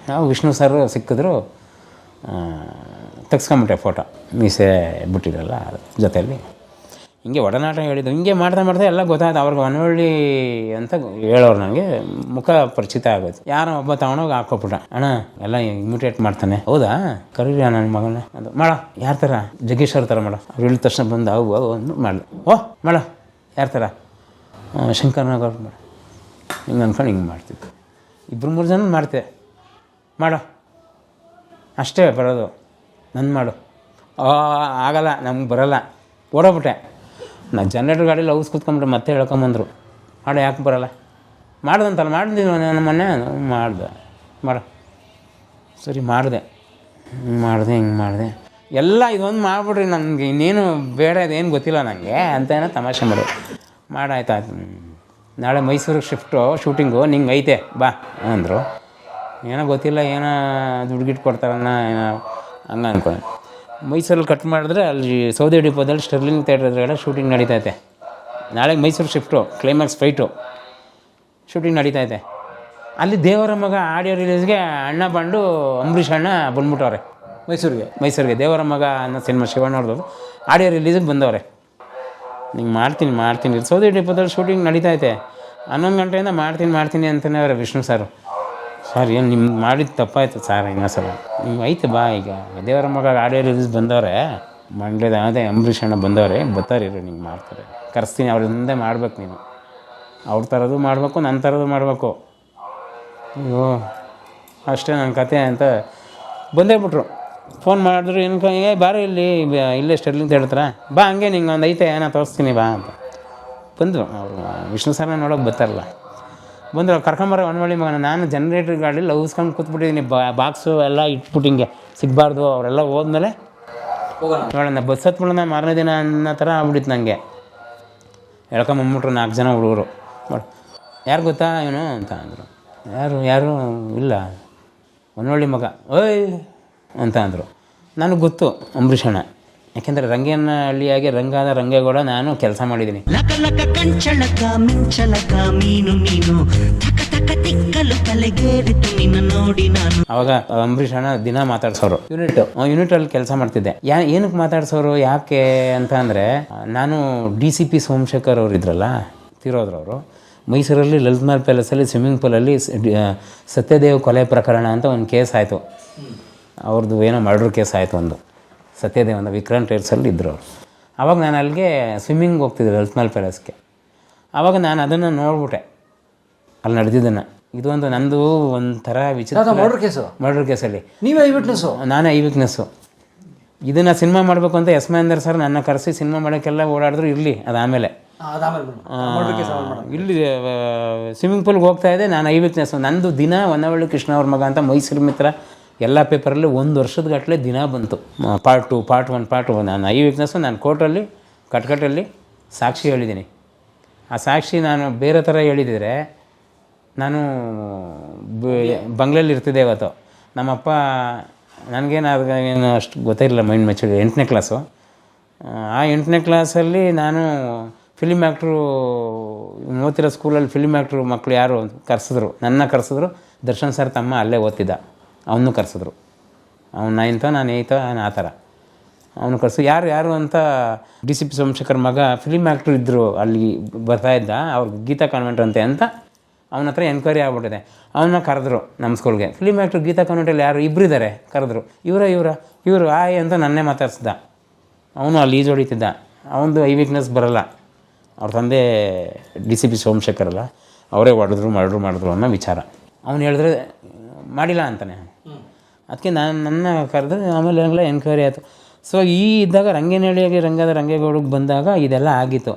ನಾವು ವಿಷ್ಣು ಸರ್ ಸಿಕ್ಕಿದ್ರು ತೆಗ್ಸ್ಕೊಂಬಿಟ್ಟೆ ಫೋಟೋ ಮೀಸೆ ಬಿಟ್ಟಿರಲ್ಲ ಜೊತೆಯಲ್ಲಿ ಹಿಂಗೆ ಒಡನಾಟ ಹೇಳಿದ್ದು ಹಿಂಗೆ ಮಾಡ್ತಾ ಮಾಡ್ತಾ ಎಲ್ಲ ಗೊತ್ತಾಯ್ತು. ಅವ್ರಿಗೆ ಹೊನ್ನಳ್ಳಿ ಅಂತ ಹೇಳೋರು ನನಗೆ ಮುಖ ಪರಿಚಿತ ಆಗೋದು ಯಾರೋ ಒಬ್ಬ ತಗೊಂಡೋಗಿ ಹಾಕೋಬಿಟ್ಟ ಅಣ್ಣ, ಎಲ್ಲ ಇಮಿಟೇಟ್ ಮಾಡ್ತಾನೆ. ಹೌದಾ? ಕರೀರಿ ನನ್ನ ಮಗನ ಅದು, ಮಾಡ. ಯಾರ ಥರ? ಜಗ್ಗೇಶ್ ಅವ್ರ ಥರ ಮಾಡ. ಅವ್ರು ಹೇಳಿದ ತಕ್ಷಣ ಬಂದು ಅವು ಅವು ಅಂದು ಓ, ಮಾಡ. ಯಾರ ಥರ? ಶಂಕರ್ ನಗರ್ ಮಾಡ. ಹಿಂಗೆ ಅಂದ್ಕೊಂಡು ಹಿಂಗೆ ಮಾಡ್ತಿದ್ದೆ. ಇಬ್ಬರು ಮೂರು ಜನ ಮಾಡ್ತೆ. ಮಾಡೋ. ಅಷ್ಟೇ ಬರೋದು. ನನ್ನ ಮಾಡು. ಆಗಲ್ಲ. ನಮ್ಗೆ ಬರಲ್ಲ. ಓಡೋಗ್ಬಿಟ್ಟೆ. ನಾ ಜನ್ರೇಟರ್ ಗಾಡೀಲಿ ಔಸ್ ಕೂತ್ಕೊಂಬಿಟ್ರೆ ಮತ್ತೆ ಹೇಳ್ಕೊಂಬಂದರು ಮಾಡು ಯಾಕೆ ಬರಲ್ಲ? ಮಾಡ್ದಂತಲ್ಲ ಮಾಡಿದ್ದೀನಿ ನಾನು ಮೊನ್ನೆ. ಮಾಡ್ದೆ. ಮಾಡ ಸರಿ, ಮಾಡಿದೆ. ಹಿಂಗೆ ಮಾಡಿದೆ ಹಿಂಗೆ ಮಾಡಿದೆ. ಎಲ್ಲ ಇದೊಂದು ಮಾಡಿಬಿಡ್ರಿ ನನಗೆ. ಇನ್ನೇನು ಬೇಡ, ಇದೇನು ಗೊತ್ತಿಲ್ಲ ನನಗೆ ಅಂತ ಏನೋ ತಮಾಷೆ ಮಾಡು. ಮಾಡಾಯ್ತು? ನಾಳೆ ಮೈಸೂರಿಗೆ ಶಿಫ್ಟು ಶೂಟಿಂಗು ನಿಂಗೆ ಐತೆ. ಬಾ. ಅಂದರು. ಏನೋ ಗೊತ್ತಿಲ್ಲ, ಏನೋ ದುಡ್ಗಿಟ್ಟು ಕೊಡ್ತಾರನ್ನ ಏನೋ ಹಂಗೆ ಅನ್ಕೊಂಡೆ. ಮೈಸೂರಲ್ಲಿ ಕಟ್ ಮಾಡಿದ್ರೆ ಅಲ್ಲಿ ಸೌದೆ ಡಿಪೋದಲ್ಲಿ ಸ್ಟರ್ಲಿಂಗ್ ಥಿಯೇಟರ್ ಎದುರುಗಡೆ ಶೂಟಿಂಗ್ ನಡೀತೈತೆ ನಾಳೆ Mysuru shift climax fight shooting ನಡೀತೈತೆ ಅಲ್ಲಿ ದೇವರ ಮಗ ಆಡಿಯೋ ರಿಲೀಸ್ಗೆ ಅಣ್ಣ ಬಂಡು ಅಂಬರೀಷ್ ಅಣ್ಣ ಬಂದ್ಬಿಟ್ಟವ್ರೆ.
ಮೈಸೂರಿಗೆ?
ಮೈಸೂರಿಗೆ. ದೇವರ ಮಗ ಅನ್ನೋ ಸಿನಿಮಾ ಶಿವಣ್ಣವ್ರದ್ದು ಆಡಿಯೋ ರಿಲೀಸಿಗೆ ಬಂದವ್ರೆ. ನಿಂಗೆ ಮಾಡ್ತೀನಿ ಮಾಡ್ತೀನಿ. ಸೌದಿ ಡಿಪೋದಲ್ಲಿ ಶೂಟಿಂಗ್ ನಡೀತೈತೆ ಹನ್ನೊಂದು ಗಂಟೆಯಿಂದ ಮಾಡ್ತೀನಿ ಮಾಡ್ತೀನಿ ಅಂತಲೇ ಅವರೇ ವಿಷ್ಣು ಸರ್ ಸರ್, ಏನು ನಿಮ್ಗೆ ಮಾಡಿದ್ದು ತಪ್ಪಾಯ್ತು ಸರ್ ಇನ್ನೊಂದ್ಸಲ. ನೀವು ಐತೆ ಬಾ ಈಗ. ದೇವರ ಮಗ ಆಡಿಯೋ ರಿಲೀಸ್ ಬಂದವ್ರೆ. ಮಂಡ್ಯದ ಅದೇ ಅಂಬರೀಷ್ ಅಣ್ಣ ಬಂದವ್ರೆ. ಬರ್ತಾರಿರು ನಿಂಗೆ ಮಾಡ್ತಾರೆ. ಕರೆಸ್ತೀನಿ, ಅವ್ರ ಹಿಂದೆ ಮಾಡ್ಬೇಕು ನೀನು. ಅವ್ರ ಥರದ್ದು ಮಾಡಬೇಕು ನನ್ನ ಥರದ್ದು ಮಾಡಬೇಕು. ಅಯ್ಯೋ, ಅಷ್ಟೇ ನನ್ನ ಕತೆ ಅಂತ ಬಂದೇ ಬಿಟ್ರು. ಫೋನ್ ಮಾಡಿದ್ರು, ಏನು ಏ, ಬಾರೋ ಇಲ್ಲಿ ಇಲ್ಲೇ ಸ್ಟೆಡ್ಲಿಂಗ್ ಹೇಳ್ತಾರೆ? ಬಾ, ಹಂಗೆ ನಿಂಗೆ ಒಂದು ಐತೆ, ಏನೋ ತೋರಿಸ್ತೀನಿ ಬಾ ಅಂತ. ಬಂದರು, ಅವರು, ವಿಷ್ಣು ಸರ್ನ ನೋಡೋಕೆ ಬರ್ತಾರಲ್ಲ. ಬಂದರು ಕರ್ಕೊಂಬರೋ ಒಣವಳ್ಳಿ ಮಗನ ನಾನು ಜನ್ರೇಟ್ರ್ ಗಾಡೀಲಿ ಲವ್ಸ್ಕೊಂಡು ಕೂತ್ಬಿಟ್ಟಿದ್ದೀನಿ ಬಾಕ್ಸು ಎಲ್ಲ ಇಟ್ಬಿಟ್ಟು ಹಿಂಗೆ ಸಿಗಬಾರ್ದು ಅವರೆಲ್ಲ ಹೋದ್ಮೇಲೆ ನೋಡೋಣ ಬಸ್ ಹತ್ಬಿಡೋಣ ಮಾರನೇ ದಿನ ಅನ್ನೋ ಥರ ಆಗ್ಬಿಟ್ಟಿತ್ತು ನನಗೆ ಹೇಳ್ಕೊಂಬಂದ್ಬಿಟ್ರು ನಾಲ್ಕು ಜನ ಹುಡುಗರು. ನೋಡಿ ಯಾರು ಗೊತ್ತಾ ಇವನು ಅಂತ ಅಂದರು. ಯಾರು ಯಾರು ಇಲ್ಲ. ಒನ್ನೊಳ್ಳಿ ಮಗ. ಓಯ್ ಅಂತ ಅಂದರು. ನನಗೆ ಗೊತ್ತು ಅಂಬರೀಷ್ ಅಣ್ಣ ಯಾಕೆಂದರೆ ರಂಗೇನ ಹಳ್ಳಿಯಾಗಿ ರಂಗಾದ ರಂಗೇಗೌಡ ನಾನು ಕೆಲಸ ಮಾಡಿದ್ದೀನಿ.
ಲಕ ಲಕ ಕಂಚಳಕ ಮಿಂಚಲಕ ಮೀನು ನೀನು ತಕ ತಕ ತಿಕ್ಕಲು ತಲೆಗೇರಿತು ನಿನ್ನ ನೋಡಿ ನಾನು.
ಅವಾಗ ಅಂಬರೀಷ್ ಅಣ್ಣ ದಿನ ಮಾತಾಡ್ಸೋರು.
ಯೂನಿಟ್
ಯೂನಿಟ್ ಅಲ್ಲಿ ಕೆಲಸ ಮಾಡ್ತಿದ್ದೆ. ಯಾ ಏನಕ್ಕೆ ಮಾತಾಡ್ಸೋರು ಯಾಕೆ ಅಂತ ಅಂದರೆ ನಾನು ಡಿ ಸಿ ಪಿ ಸೋಮಶೇಖರ್ ಅವರು ಇದ್ರಲ್ಲ ತಿರೋದ್ರವರು ಮೈಸೂರಲ್ಲಿ ಲಲಿತ್ಮಾಲ್ ಪ್ಯಾಲೇಸಲ್ಲಿ ಸ್ವಿಮ್ಮಿಂಗ್ ಪೂಲಲ್ಲಿ ಸತ್ಯದೇವ್ ಕೊಲೆ ಪ್ರಕರಣ ಅಂತ ಒಂದು ಕೇಸ್ ಆಯಿತು. ಅವ್ರದ್ದು ಏನೋ ಮರ್ಡರ್ ಕೇಸ್ ಆಯಿತು ಒಂದು. ಸತ್ಯದೇವ್ ವಿಕ್ರಮ್ ಟೈರ್ಸಲ್ಲಿ ಇದ್ದರು ಅವರು. ಆವಾಗ ನಾನು ಅಲ್ಲಿಗೆ ಸ್ವಿಮ್ಮಿಂಗ್ ಹೋಗ್ತಿದ್ದೆ ಲಲಿತ್ಮಾಲ್ ಪ್ಯಾಲೇಸ್ಗೆ ಆವಾಗ ನಾನು ಅದನ್ನು ನೋಡ್ಬಿಟ್ಟೆ. ಅಲ್ಲಿ ನಡೆದಿದ್ದನ್ನು. ಇದೊಂದು ಒಂದು ನಂದು ಒಂಥರ ವಿಚಿತ್ರ
ಮರ್ಡರ್ ಕೇಸು
ಮರ್ಡರ್ ಕೇಸಲ್ಲಿ
ನೀವೇ ಐ ವಿಟ್ನೆಸ್ಸು
ನಾನೇ ಐ ವಿಟ್ನೆಸ್ಸು ಇದನ್ನು ಸಿನಿಮಾ ಮಾಡಬೇಕು ಅಂತ ಎಸ್ ಮಹೇಂದರ್ ಸರ್ ನನ್ನ ಕರೆಸಿ ಸಿನಿಮಾ ಮಾಡೋಕ್ಕೆಲ್ಲ ಓಡಾಡಿದ್ರು ಇರಲಿ ಅದು ಆಮೇಲೆ. ಇಲ್ಲಿ ಸ್ವಿಮ್ಮಿಂಗ್ ಪೂಲ್ಗೆ ಹೋಗ್ತಾ ಇದ್ದೆ ನಾನು ಐ ವಿಟ್ನೆಸ್ಸು ನಂದು ದಿನ ಹೊನ್ನವಳ್ಳಿ ಕೃಷ್ಣ ಅವ್ರ ಮಗ ಅಂತ ಮೈಸೂರು ಮಿತ್ರ ಎಲ್ಲ ಪೇಪರಲ್ಲಿ ಒಂದು ವರ್ಷದ ಗಟ್ಟಲೆ ದಿನ ಬಂತು. Part two part one part one ನಾನು ಐ ವೀಕ್ನೆಸ್ಸು ನಾನು ಕೋರ್ಟಲ್ಲಿ ಕಟ್ಕಟ್ಟಲ್ಲಿ ಸಾಕ್ಷಿ ಹೇಳಿದ್ದೀನಿ. ಆ ಸಾಕ್ಷಿ ನಾನು ಬೇರೆ ಥರ ಹೇಳಿದರೆ ನಾನು ಬಂಗ್ಲೆಯಲ್ಲಿ ಇರ್ತಿದ್ದೆ ಇವತ್ತು. ನಮ್ಮಪ್ಪ ನನಗೇನು ಏನು ಅಷ್ಟು ಗೊತ್ತಿರಲಿಲ್ಲ ಮೈಂಡ್ ಮೆಚೂರಿ ಎಂಟನೇ ಕ್ಲಾಸು ಆ ಎಂಟನೇ ಕ್ಲಾಸಲ್ಲಿ ನಾನು ಫಿಲಿಮ್ ಆ್ಯಕ್ಟ್ರು ಓದ್ತಿರೋ ಸ್ಕೂಲಲ್ಲಿ ಫಿಲಿಮ್ ಆ್ಯಕ್ಟ್ರು ಮಕ್ಕಳು ಯಾರು ಕರೆಸಿದ್ರು. ನನ್ನ ಕರೆಸಿದ್ರು. ದರ್ಶನ್ ಸರ್ ತಮ್ಮ ಅಲ್ಲೇ ಓದ್ತಿದ್ದ. ಅವನು ಕರೆಸಿದ್ರು. ಅವ್ನು ನೈನ್ತೋ ನಾನು ಏಯ್ತೋ ನಾನು ಆ ಥರ ಅವನು ಕರೆಸು, ಯಾರು ಯಾರು ಅಂತ ಡಿ ಸಿ ಪಿ ಸೋಮಶೇಖರ್ ಮಗ ಫಿಲಿಮ್ ಆ್ಯಕ್ಟ್ರ್ ಇದ್ದರು ಅಲ್ಲಿ ಬರ್ತಾ ಇದ್ದ ಅವ್ರಿಗೆ ಗೀತಾ ಕಾನ್ವೆಂಟ್ ಅಂತೆ ಅಂತ ಅವನ ಹತ್ರ ಎನ್ಕ್ವೈರಿ ಆಗ್ಬಿಟ್ಟಿದೆ. ಅವನ್ನ ಕರೆದ್ರು ನಮ್ಮ ಸ್ಕೂಲ್ಗೆ ಫಿಲಿಮ್ ಆ್ಯಕ್ಟ್ರು ಗೀತಾ ಕಾನ್ವೆಂಟಲ್ಲಿ ಯಾರು ಇಬ್ಬರು ಇದ್ದಾರೆ ಕರೆದ್ರು. ಇವರ ಇವರ, ಇವರು, ಆಯ್ ಅಂತ ನನ್ನೇ ಮಾತಾಡ್ಸ್ದ ಅವನು ಅಲ್ಲಿ ಈಜು ಹೊಡಿತಿದ್ದ. ಅವನದು ಐ ವೀಕ್ನೆಸ್ ಬರಲ್ಲ. ಅವ್ರ ತಂದೆ ಡಿ ಸಿ ಪಿ ಸೋಮಶೇಖರ್ ಅಲ್ಲ. ಅವರೇ ಹೊಡೆದ್ರು ಮಾಡಿದ್ರು ಮಾಡಿದ್ರು ಅನ್ನೋ ವಿಚಾರ. ಅವ್ನು ಹೇಳಿದ್ರೆ, ಮಾಡಿಲ್ಲ ಅಂತಾನೆ. ಅದಕ್ಕೆ ನಾನು ನನ್ನ ಕರೆದು ಆಮೇಲೆ ಏನಿಲ್ಲ ಎನ್ಕ್ವೈರಿ ಆಯಿತು. ಸೊ ಈ ಇದ್ದಾಗ ರಂಗೇನಹಳ್ಳಿಯಾಗಿ ರಂಗದ ರಂಗೇಗೌಡಕ್ಕೆ ಬಂದಾಗ ಇದೆಲ್ಲ ಆಗಿತ್ತು.